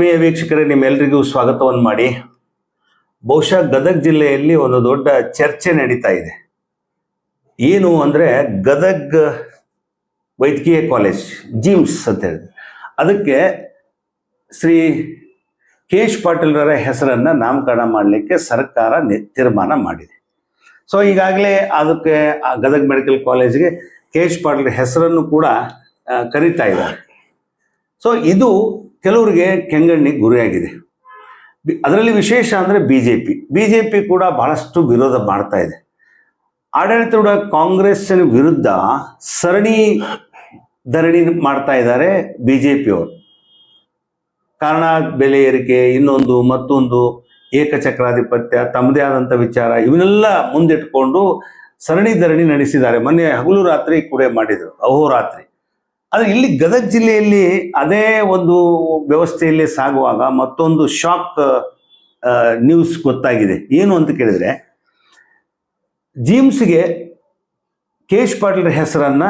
ಆತ್ಮೀಯ ವೀಕ್ಷಕರೇ ನಿಮ್ಮೆಲ್ಲರಿಗೂ ಸ್ವಾಗತವನ್ನು ಮಾಡಿ. ಬಹುಶಃ ಗದಗ ಜಿಲ್ಲೆಯಲ್ಲಿ ಒಂದು ದೊಡ್ಡ ಚರ್ಚೆ ನಡೀತಾ ಇದೆ. ಏನು ಅಂದರೆ ಗದಗ್ ವೈದ್ಯಕೀಯ ಕಾಲೇಜ್, ಜಿಮ್ಸ್ ಅಂತ ಹೇಳಿದೆ ಅದಕ್ಕೆ ಶ್ರೀ ಕೇಶ್ ಪಾಟೀಲ್ರ ಹೆಸರನ್ನು ನಾಮಕರಣ ಮಾಡಲಿಕ್ಕೆ ಸರ್ಕಾರ ತೀರ್ಮಾನ ಮಾಡಿದೆ. ಸೊ ಈಗಾಗಲೇ ಅದಕ್ಕೆ ಗದಗ್ ಮೆಡಿಕಲ್ ಕಾಲೇಜ್ಗೆ ಕೇಶ್ ಪಾಟೀಲ್ ಹೆಸರನ್ನು ಕೂಡ ಕರೀತಾ ಇದ್ದಾರೆ. ಸೊ ಇದು ಕೆಲವರಿಗೆ ಕೆಂಗಣ್ಣಿಗೆ ಗುರಿಯಾಗಿದೆ. ಬಿ- ಅದರಲ್ಲಿ ವಿಶೇಷ ಅಂದರೆ B J P B J P ಕೂಡ ಬಹಳಷ್ಟು ವಿರೋಧ ಮಾಡ್ತಾ ಇದೆ. ಆಡಳಿತದ ಕಾಂಗ್ರೆಸ್ಸಿನ ವಿರುದ್ಧ ಸರಣಿ ಧರಣಿ ಮಾಡ್ತಾ ಇದ್ದಾರೆ ಬಿ ಜೆ ಪಿಯವರು ಕಾರಣ ಬೆಲೆ ಏರಿಕೆ, ಇನ್ನೊಂದು, ಮತ್ತೊಂದು, ಏಕಚಕ್ರಾಧಿಪತ್ಯ, ತಮ್ಮದೇ ಆದಂಥ ವಿಚಾರ, ಇವನ್ನೆಲ್ಲ ಮುಂದಿಟ್ಕೊಂಡು ಸರಣಿ ಧರಣಿ ನಡೆಸಿದ್ದಾರೆ. ಮೊನ್ನೆ ಹಗಲು ರಾತ್ರಿ ಕೂಡ ಮಾಡಿದರು, ಅಹೋರಾತ್ರಿ. ಆದರೆ ಇಲ್ಲಿ ಗದಗ ಜಿಲ್ಲೆಯಲ್ಲಿ ಅದೇ ಒಂದು ವ್ಯವಸ್ಥೆಯಲ್ಲಿ ಸಾಗುವಾಗ ಮತ್ತೊಂದು ಶಾಕ್ ನ್ಯೂಸ್ ಗೊತ್ತಾಗಿದೆ. ಏನು ಅಂತ ಕೇಳಿದ್ರೆ ಜಿಮ್ಸ್ಗೆ ಕೇಶ್ ಪಾಟೀಲ್ ಹೆಸರನ್ನ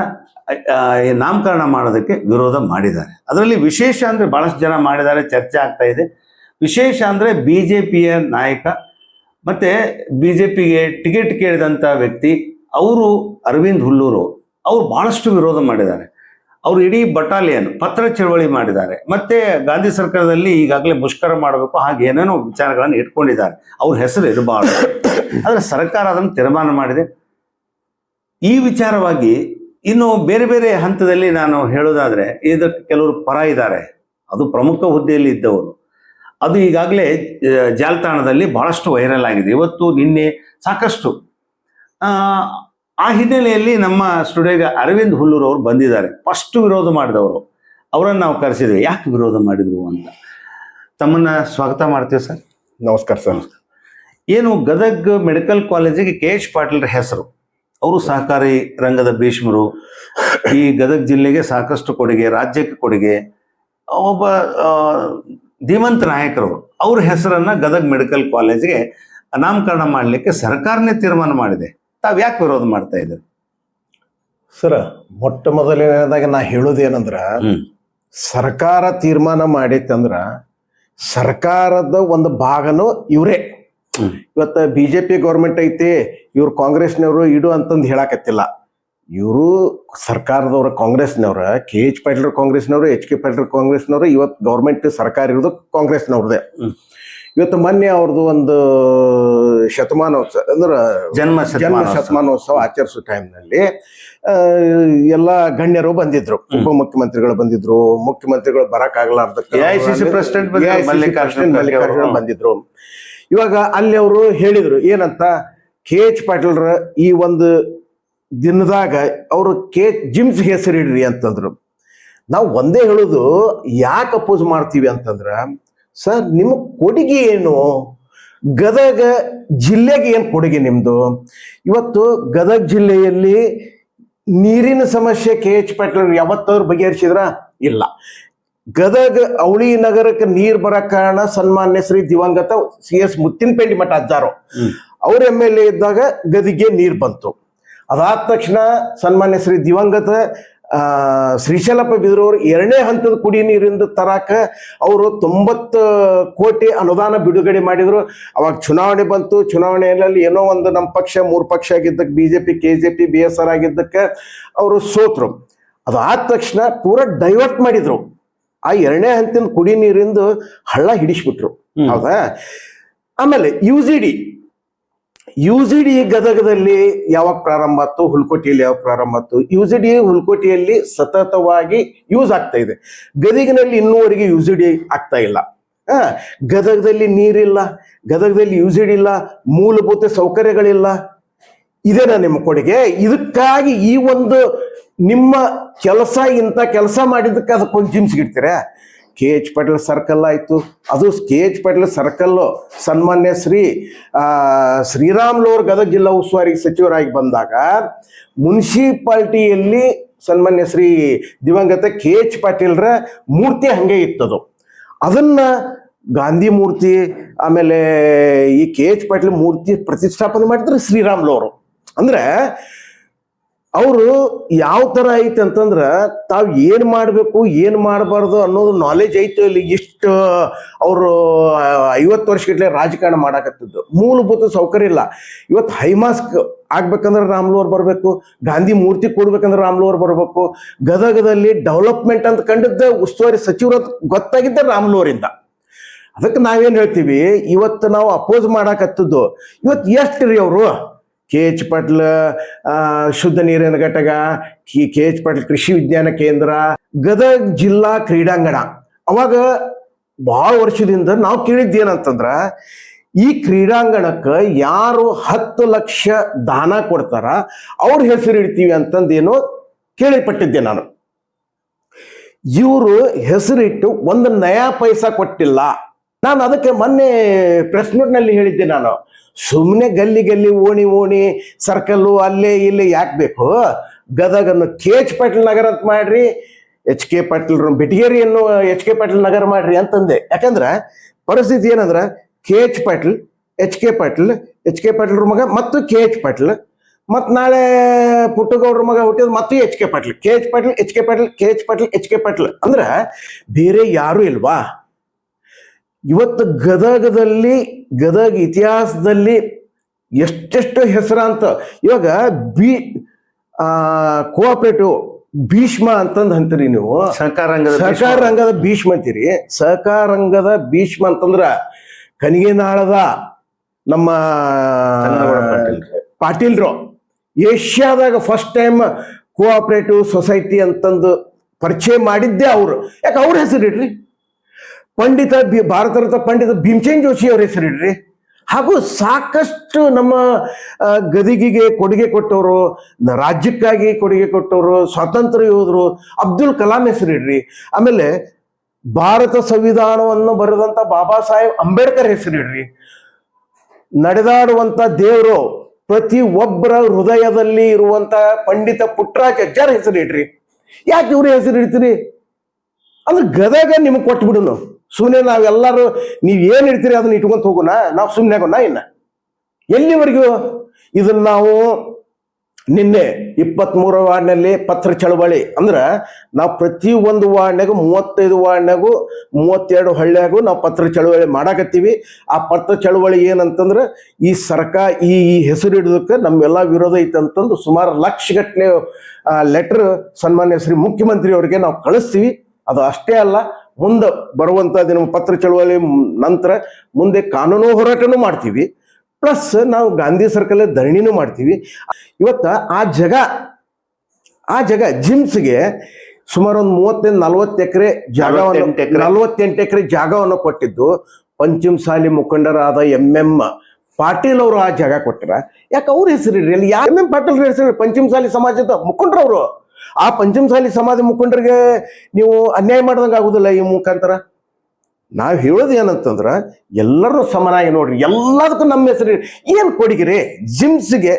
ನಾಮಕರಣ ಮಾಡೋದಕ್ಕೆ ವಿರೋಧ ಮಾಡಿದ್ದಾರೆ. ಅದರಲ್ಲಿ ವಿಶೇಷ ಅಂದರೆ ಬಹಳಷ್ಟು ಜನ ಮಾಡಿದ್ದಾರೆ, ಚರ್ಚೆ ಆಗ್ತಾ ಇದೆ. ವಿಶೇಷ ಅಂದರೆ ಬಿ ಜೆ ಪಿಯ ನಾಯಕ ಮತ್ತು ಬಿ ಜೆ ಪಿಗೆ ಟಿಕೆಟ್ ಕೇಳಿದಂಥ ವ್ಯಕ್ತಿ, ಅವರು ಅರವಿಂದ್ ಹುಲ್ಲೂರು, ಅವರು ಬಹಳಷ್ಟು ವಿರೋಧ ಮಾಡಿದ್ದಾರೆ. ಅವರು ಇಡೀ ಬಟಾಲಿಯನ್ ಪತ್ರ ಚಳವಳಿ ಮಾಡಿದ್ದಾರೆ. ಮತ್ತೆ ಗಾಂಧಿ ಸರ್ಕಾರದಲ್ಲಿ ಈಗಾಗಲೇ ಮುಷ್ಕರ ಮಾಡಬೇಕು, ಹಾಗೆ ಏನೇನೋ ವಿಚಾರಗಳನ್ನು ಇಟ್ಕೊಂಡಿದ್ದಾರೆ. ಅವ್ರ ಹೆಸರು ಇರಬಾರ್ದು ಆದರೆ ಸರ್ಕಾರ ಅದನ್ನು ತೀರ್ಮಾನ ಮಾಡಿದೆ. ಈ ವಿಚಾರವಾಗಿ ಇನ್ನು ಬೇರೆ ಬೇರೆ ಹಂತದಲ್ಲಿ ನಾನು ಹೇಳೋದಾದರೆ, ಇದಕ್ಕೆ ಕೆಲವರು ಪರ ಇದ್ದಾರೆ. ಅದು ಪ್ರಮುಖ ಹುದ್ದೆಯಲ್ಲಿ ಇದ್ದವರು. ಅದು ಈಗಾಗಲೇ ಜಾಲತಾಣದಲ್ಲಿ ಬಹಳಷ್ಟು ವೈರಲ್ ಆಗಿದೆ. ಇವತ್ತು ನಿನ್ನೆ ಸಾಕಷ್ಟು ಆ, ಹಿನ್ನೆಲೆಯಲ್ಲಿ ನಮ್ಮ ಸ್ಟುಡಿಯೋಗೆ ಅರವಿಂದ್ ಹುಲ್ಲೂರು ಅವರು ಬಂದಿದ್ದಾರೆ. ಫಸ್ಟ್ ವಿರೋಧ ಮಾಡಿದವರು. ಅವರನ್ನು ನಾವು ಕರೆಸಿದ್ವಿ. ಯಾಕೆ ವಿರೋಧ ಮಾಡಿದ್ರು ಅಂತ? ತಮ್ಮನ್ನ ಸ್ವಾಗತ ಮಾಡ್ತೀವಿ ಸರ್. ನಮಸ್ಕಾರ ಸರ್. ಏನು ಗದಗ್ ಮೆಡಿಕಲ್ ಕಾಲೇಜಿಗೆ ಕೆ ಎಚ್ ಪಾಟೀಲ್ರ ಹೆಸರು. ಅವರು ಸಹಕಾರಿ ರಂಗದ ಭೀಷ್ಮರು. ಈ ಗದಗ್ ಜಿಲ್ಲೆಗೆ ಸಾಕಷ್ಟು ಕೊಡುಗೆ ರಾಜ್ಯಕ್ಕೆ ಕೊಡುಗೆ. ಒಬ್ಬ ಧೀಮಂತ ನಾಯಕರು ಅವ್ರ ಹೆಸರನ್ನು ಗದಗ್ ಮೆಡಿಕಲ್ ಕಾಲೇಜಿಗೆ ನಾಮಕರಣ ಮಾಡಲಿಕ್ಕೆ ಸರ್ಕಾರನೇ ತೀರ್ಮಾನ ಮಾಡಿದೆ. ತಾವ್ ಯಾಕೆ ವಿರೋಧ ಮಾಡ್ತಾ ಇದ್ದಾರೆ? ಸರ ಮೊಟ್ಟ ಮೊದಲನೇದಾಗಿ ನಾ ಹೇಳೋದೇನಂದ್ರ ಸರ್ಕಾರ ತೀರ್ಮಾನ ಮಾಡೈತಂದ್ರ ಸರ್ಕಾರದ ಒಂದು ಭಾಗನು ಇವರೇ. ಇವತ್ತ ಬಿ ಜೆ ಪಿ ಗೌರ್ಮೆಂಟ್ ಐತಿ ಇವ್ರು ಕಾಂಗ್ರೆಸ್ನವರು ಇಡು ಅಂತಂದು ಹೇಳಕತ್ತಿಲ್ಲ. ಇವರು ಸರ್ಕಾರದವ್ರ ಕಾಂಗ್ರೆಸ್ನವ್ರ ಕೆ ಎಚ್ ಪಾಟೀಲ್ ಕಾಂಗ್ರೆಸ್ನವರು ಎಚ್ ಕೆ ಪಾಟೀಲ್ ಕಾಂಗ್ರೆಸ್ನವರು ಇವತ್ತು ಗೌರ್ಮೆಂಟ್ ಸರ್ಕಾರ ಇರೋದು ಕಾಂಗ್ರೆಸ್ನವ್ರದೇ. ಇವತ್ತು ಮೊನ್ನೆ ಅವ್ರದ್ದು ಒಂದು ಶತಮಾನೋತ್ಸವ ಅಂದ್ರೆ ಜನ್ಮ ಜನ್ಮ ಶತಮಾನೋತ್ಸವ. ಆಚರಿಸೋ ಟೈಮ್ನಲ್ಲಿ ಎಲ್ಲ ಗಣ್ಯರು ಬಂದಿದ್ರು. ಉಪ ಉಪಮುಖ್ಯಮಂತ್ರಿಗಳು ಬಂದಿದ್ರು ಮುಖ್ಯಮಂತ್ರಿಗಳು ಬರಕ್ಕಾಗಲಾರ್ದಕ್ಕೆ ಮಲ್ಲಿಕಾರ್ಜುನ್ ಮಲ್ಲಿಕಾರ್ಜುನ ಬಂದಿದ್ರು. ಇವಾಗ ಅಲ್ಲಿ ಅವರು ಹೇಳಿದ್ರು ಏನಂತ ಕೆ ಎಚ್ ಪಾಟೀಲ್ರ ಈ ಒಂದು ದಿನದಾಗ ಅವರು ಕೆ ಜಿಮ್ಸ್ ಹೆಸರಿಡ್ರಿ ಅಂತಂದ್ರು. ನಾವು ಒಂದೇ ಹೇಳೋದು ಯಾಕೆ ಅಪೋಸ್ ಮಾಡ್ತೀವಿ ಅಂತಂದ್ರ ಸರ್ ನಿಮ್ಮ ಕೊಡುಗೆ ಏನು? ಗದಗ ಜಿಲ್ಲೆಗೆ ಏನು ಕೊಡುಗೆ ನಿಮ್ಮದು ಇವತ್ತು ಗದಗ ಜಿಲ್ಲೆಯಲ್ಲಿ ನೀರಿನ ಸಮಸ್ಯೆ ಕೆ ಎಚ್ ಪಾಟೀಲ್ ಯಾವತ್ತಾದ್ರು ಬಗೆಹರಿಸಿದ್ರ? ಇಲ್ಲ. ಗದಗ ಅವಳಿ ನಗರಕ್ಕೆ ನೀರು ಬರೋ ಕಾರಣ ಸನ್ಮಾನ್ಯ ಶ್ರೀ ದಿವಂಗತ ಸಿ ಎಸ್ ಮುತ್ತಿನಪೇಂಡಿ ಮಠ ಅಜ್ಜಾರು. ಅವ್ರ ಎಂ ಎಲ್ ಎ ಇದ್ದಾಗ ಗದಿಗೆ ನೀರು ಬಂತು. ಅದಾದ ತಕ್ಷಣ ಸನ್ಮಾನ್ಯ ಶ್ರೀ ದಿವಂಗತ ಶ್ರೀಶೈಲಪ್ಪ ಅವರು ಎರಡನೇ ಹಂತದ ಕುಡಿ ನೀರಿಂದ ತರಾಕ ಅವರು ತೊಂಬತ್ತು ಕೋಟಿ ಅನುದಾನ ಬಿಡುಗಡೆ ಮಾಡಿದ್ರು. ಅವಾಗ ಚುನಾವಣೆ ಬಂತು. ಚುನಾವಣೆಯಲ್ಲಿ ಏನೋ ಒಂದು ನಮ್ಮ ಪಕ್ಷ ಮೂರು ಪಕ್ಷ ಆಗಿದ್ದಕ್ಕೆ B J P K J P B S R ಆಗಿದ್ದಕ್ಕೆ ಅವರು ಸೋತರು. ಅದು ಆದ ತಕ್ಷಣ ಪೂರ ಡೈವರ್ಟ್ ಮಾಡಿದ್ರು. ಆ ಎರಡನೇ ಹಂತದ ಕುಡಿ ನೀರಿಂದ ಹಳ್ಳ ಹಿಡಿಸ್ಬಿಟ್ರು. ಹೌದಾ? ಆಮೇಲೆ U G D U G D ಗದಗದಲ್ಲಿ ಯಾವಾಗ ಪ್ರಾರಂಭ ಆಯ್ತು? ಹುಲ್ಕೋಟಿಯಲ್ಲಿ ಯಾವಾಗ ಪ್ರಾರಂಭ ಆಯ್ತು? ಯು ಜಿ ಡಿ ಹುಲ್ಕೋಟಿಯಲ್ಲಿ ಸತತವಾಗಿ ಯೂಸ್ ಆಗ್ತಾ ಇದೆ. ಗದಗಿನಲ್ಲಿ ಇನ್ನೂವರೆಗೆ ಯು ಜಿ ಡಿ ಆಗ್ತಾ ಇಲ್ಲ. ಗದಗದಲ್ಲಿ ನೀರಿಲ್ಲ, ಗದಗದಲ್ಲಿ ಯು ಜಿ ಡಿ ಇಲ್ಲ, ಮೂಲಭೂತ ಸೌಕರ್ಯಗಳಿಲ್ಲ. ಇದೇನಾ ನಿಮ್ಮ ಕೊಡುಗೆ. ಇದಕ್ಕಾಗಿ ಈ ಒಂದು ನಿಮ್ಮ ಕೆಲಸ, ಇಂಥ ಕೆಲಸ ಮಾಡಿದ್ದಕ್ಕೆ ಅದಕ್ಕೊಂದು ಜಿಮ್ಸ್ಗಿಡ್ತೀರಾ ಕೆ ಎಚ್ ಪಾಟೀಲ್ ಸರ್ಕಲ್ ಆಯಿತು. ಅದು ಕೆ ಎಚ್ ಪಾಟೀಲ್ ಸರ್ಕಲ್ಲು ಸನ್ಮಾನ್ಯ ಶ್ರೀ ಶ್ರೀರಾಮ್ಲೋರ್ ಗದಗ ಜಿಲ್ಲಾ ಉಸ್ತುವಾರಿ ಸಚಿವರಾಗಿ ಬಂದಾಗ ಮುನ್ಸಿಪಾಲ್ಟಿಯಲ್ಲಿ ಸನ್ಮಾನ್ಯ ಶ್ರೀ ದಿವಂಗತ ಕೆ ಎಚ್ ಪಾಟೀಲ್ರ ಮೂರ್ತಿ ಹಂಗೆ ಇತ್ತದು. ಅದನ್ನ ಗಾಂಧಿ ಮೂರ್ತಿ, ಆಮೇಲೆ ಈ ಕೆ ಎಚ್ ಪಾಟೀಲ್ ಮೂರ್ತಿ ಪ್ರತಿಷ್ಠಾಪನೆ ಮಾಡಿದ್ರೆ ಶ್ರೀರಾಮ್ಲವರು ಅಂದ್ರೆ ಅವರು ಯಾವ ತರ ಐತೆ ಅಂತಂದ್ರ ತಾವ್ ಏನ್ ಮಾಡ್ಬೇಕು, ಏನ್ ಮಾಡಬಾರ್ದು ಅನ್ನೋದು ನಾಲೆಜ್ ಐತೆ ಇಲ್ಲಿ ಇಷ್ಟು, ಅವರು ಐವತ್ತು ವರ್ಷಗಟ್ಲೆ ರಾಜಕಾರಣ ಮಾಡಾಕತ್ತಿದ್ದು. ಮೂಲಭೂತ ಸೌಕರ್ಯ ಇಲ್ಲ. ಇವತ್ತು ಹೈಮಾಸ್ಕ್ ಆಗ್ಬೇಕಂದ್ರೆ ರಾಮ್ಲೋರ್ ಬರಬೇಕು. ಗಾಂಧಿ ಮೂರ್ತಿ ಕೊಡ್ಬೇಕಂದ್ರೆ ರಾಮ್ಲೋರ್ ಬರಬೇಕು. ಗದಗದಲ್ಲಿ ಡೆವಲಪ್ಮೆಂಟ್ ಅಂತ ಕಂಡಿದ್ದ ಉಸ್ತುವಾರಿ ಸಚಿವರು ಗೊತ್ತಾಗಿದ್ದ ರಾಮ್ಲೋರಿಂದ. ಅದಕ್ಕೆ ನಾವೇನು ಹೇಳ್ತೀವಿ, ಇವತ್ತು ನಾವು ಅಪೋಸ್ ಮಾಡಾಕತ್ತಿದ್ದು, ಇವತ್ತು ಎಷ್ಟು ರೀ ಅವರು? ಕೆ ಎಚ್ ಪಾಟ್ಲ್ ಶುದ್ಧ ನೀರಿನ ಘಟಕ, ಕೆ ಎಚ್ ಪಾಟ್ಲ್ ಕೃಷಿ ವಿಜ್ಞಾನ ಕೇಂದ್ರ, ಗದಗ್ ಜಿಲ್ಲಾ ಕ್ರೀಡಾಂಗಣ. ಅವಾಗ ಬಹಳ ವರ್ಷದಿಂದ ನಾವು ಕೇಳಿದ್ದೇನಂತಂದ್ರ, ಈ ಕ್ರೀಡಾಂಗಣಕ್ಕೆ ಯಾರು ಹತ್ತು ಲಕ್ಷ ದಾನ ಕೊಡ್ತಾರ, ಅವ್ರ ಹೆಸರು ಇಡ್ತೀವಿ ಅಂತಂದೇನೋ ಕೇಳಿಪಟ್ಟಿದ್ದೆ ನಾನು. ಇವರು ಹೆಸರಿಟ್ಟು ಒಂದು ನಯಾ ಪೈಸಾ ಕೊಟ್ಟಿಲ್ಲ. ನಾನು ಅದಕ್ಕೆ ಮೊನ್ನೆ ಪ್ರೆಸ್ನಲ್ಲಿ ಹೇಳಿದ್ದೆ ನಾನು. ಸುಮ್ಮನೆ ಗಲ್ಲಿ ಗಲ್ಲಿ ಓಣಿ ಓಣಿ ಸರ್ಕಲ್ಲು ಅಲ್ಲೇ ಇಲ್ಲಿ ಯಾಕೆ ಬೇಕು? ಗದಗನ್ನು ಕೆ ಎಚ್ ಪಾಟೀಲ್ ನಗರ ಅಂತ ಮಾಡ್ರಿ, ಎಚ್ ಕೆ ಪಾಟೀಲ್ ಬೆಟಗೇರಿಯನ್ನು ಎಚ್ ಕೆ ಪಾಟೀಲ್ ನಗರ ಮಾಡ್ರಿ ಅಂತಂದೆ. ಯಾಕಂದ್ರೆ ಪರಿಸ್ಥಿತಿ ಏನಂದ್ರೆ K H Patil, H K Patil, H K Patil ಮಗ ಮತ್ತು ಕೆ ಎಚ್ ಪಾಟೀಲ್. ಮತ್ತು ನಾಳೆ ಪುಟ್ಟಗೌಡ್ರ ಮಗ ಹುಟ್ಟಿದ ಮತ್ತು H K Patil. K H Patil, H K Patil, K H Patil, H K Patil. ಅಂದ್ರೆ ಬೇರೆ ಯಾರು ಇಲ್ವಾ? ಇವತ್ತು ಗದಗದಲ್ಲಿ ಗದಗ ಇತಿಹಾಸದಲ್ಲಿ ಎಷ್ಟೆಷ್ಟು ಹೆಸರಾಂತ ಇವಾಗ ಬಿ ಆ ಕೋಆಪರೇಟಿವ್ ಭೀಷ್ಮ ಅಂತಂದ್ ಅಂತೀರಿ ನೀವು. ಸಹಕಾರ ರಂಗದ ಸಹಕಾರ ರಂಗದ ಭೀಷ್ಮ ಅಂತೀರಿ. ಸಹಕಾರ ರಂಗದ ಭೀಷ್ಮ ಅಂತಂದ್ರ ಕನಿಗೆನಾಳದ ನಮ್ಮ. ಪಾಟೀಲ್ರು. ಏಷ್ಯಾದಾಗ ಫಸ್ಟ್ ಟೈಮ್ ಕೋಆಪರೇಟಿವ್ ಸೊಸೈಟಿ ಅಂತಂದು ಪರಿಚಯ ಮಾಡಿದ್ದೆ ಅವರು. ಯಾಕೆ ಅವ್ರ ಹೆಸರಿಡ್ರಿ? ಪಂಡಿತ ಬಿ ಭಾರತ ರತ್ನ ಪಂಡಿತ ಭೀಮಸೇನ್ ಜೋಶಿ ಅವ್ರ ಹೆಸರಿಡ್ರಿ ಹಾಗೂ ಸಾಕಷ್ಟು ನಮ್ಮ ಗದಿಗಿಗೆ ಕೊಡುಗೆ ಕೊಟ್ಟವರು ರಾಜ್ಯಕ್ಕಾಗಿ ಕೊಡುಗೆ ಕೊಟ್ಟವರು, ಸ್ವಾತಂತ್ರ್ಯ ಯೋಧರು ಅಬ್ದುಲ್ ಕಲಾಂ ಹೆಸರಿಡ್ರಿ ಆಮೇಲೆ ಭಾರತ ಸಂವಿಧಾನವನ್ನು ಬರೆದಂತ ಬಾಬಾ ಸಾಹೇಬ್ ಅಂಬೇಡ್ಕರ್ ಹೆಸರಿಡ್ರಿ ನಡೆದಾಡುವಂತ ದೇವರು ಪ್ರತಿ ಒಬ್ಬರ ಹೃದಯದಲ್ಲಿ ಇರುವಂತ ಪಂಡಿತ ಪುಟ್ಟರಾಜ ಹೆಸರು ಹೆಸರಿಡ್ರಿ ಯಾಕೆ ಇವ್ರ ಹೆಸರು ಇಡ್ತೀರಿ? ಅಂದ್ರೆ ಗದಗ ನಿಮಗೆ ಕೊಟ್ಬಿಡು ಬಿಡುನು ಸುಮ್ಮನೆ ನಾವೆಲ್ಲರೂ ನೀವು ಏನು ಇಡ್ತೀರಿ ಅದನ್ನ ಇಟ್ಕೊಂತ ಹೋಗೋಣ? ನಾವು ಸುಮ್ಮನೆ ಆಗೋಣ ಇನ್ನ ಎಲ್ಲಿವರೆಗೂ? ಇದನ್ನ ನಾವು ನಿನ್ನೆ ಇಪ್ಪತ್ತ್ ಮೂರ ವಾರ್ಡ್ನಲ್ಲಿ ಪತ್ರ ಚಳವಳಿ. ಅಂದ್ರ ನಾವು ಪ್ರತಿ ಒಂದು ವಾರ್ಡ್ನಾಗೂ ಮೂವತ್ತೈದು ವಾರ್ಡ್ನಾಗೂ ಮೂವತ್ತೆರಡು ಹಳ್ಳಿಯಾಗೂ ನಾವು ಪತ್ರ ಚಳವಳಿ ಮಾಡಾಕತ್ತೀವಿ. ಆ ಪತ್ರ ಚಳವಳಿ ಏನಂತಂದ್ರೆ ಈ ಸರ್ಕಾರ ಈ ಈ ಹೆಸರು ಹಿಡಿದಕ್ಕೆ ನಮ್ಮೆಲ್ಲ ವಿರೋಧ ಐತಂತಂದು ಸುಮಾರು ಲಕ್ಷಗಟ್ಟಲೆ ಲೆಟರ್ ಸನ್ಮಾನ್ಯ ಶ್ರೀ ಮುಖ್ಯಮಂತ್ರಿ ಅವರಿಗೆ ನಾವು ಕಳಿಸ್ತೀವಿ. ಅದು ಅಷ್ಟೇ ಅಲ್ಲ ಮುಂದೆ ಬರುವಂತ ದಿನ ಪತ್ರ ಚಳುವಳಿ ನಂತರ ಮುಂದೆ ಕಾನೂನು ಹೋರಾಟನೂ ಮಾಡ್ತೀವಿ. ಪ್ಲಸ್ ನಾವು ಗಾಂಧಿ ಸರ್ಕಲ್ ಧರಣಿನೂ ಮಾಡ್ತೀವಿ. ಇವತ್ತ ಆ ಜಗ ಆ ಜಗ ಜಿಮ್ಸ್ಗೆ ಸುಮಾರು ಒಂದು ಮೂವತ್ತೈದು ನಲ್ವತ್ತು ಎಕರೆ ಜಾಗವನ್ನು 48 ಎಕರೆ. ನಲವತ್ತೆಂಟು ಎಕರೆ ಜಾಗವನ್ನು ಕೊಟ್ಟಿದ್ದು ಪಂಚಮಸಾಲಿ ಮುಖಂಡರಾದ ಎಂ ಎಂ ಪಾಟೀಲ್ ಅವರು ಆ ಜಾಗ ಕೊಟ್ಟರ ಯಾಕೆ ಅವ್ರ ಹೆಸರಿ ಅಲ್ಲಿ? ಎಂ ಎಂ ಪಾಟೀಲ್ ಹೆಸರು ಪಂಚಮಸಾಲಿ ಸಮಾಜದ ಮುಖಂಡರವರು. ಆ ಪಂಚಮಸಾಲಿ ಸಮಾಜ ಮುಖಂಡರಿಗೆ ನೀವು ಅನ್ಯಾಯ ಮಾಡ್ದಂಗೆ ಆಗುದಿಲ್ಲ ಈ ಮುಖಾಂತರ? ನಾವು ಹೇಳೋದು ಏನಂತಂದ್ರೆ ಎಲ್ಲರೂ ಸಮನಾಗಿ ನೋಡ್ರಿ ಎಲ್ಲದಕ್ಕೂ ನಮ್ಮ ಹೆಸರು ಏನು ಕೊಡುಗೆರೆ? ಜಿಮ್ಸ್ಗೆ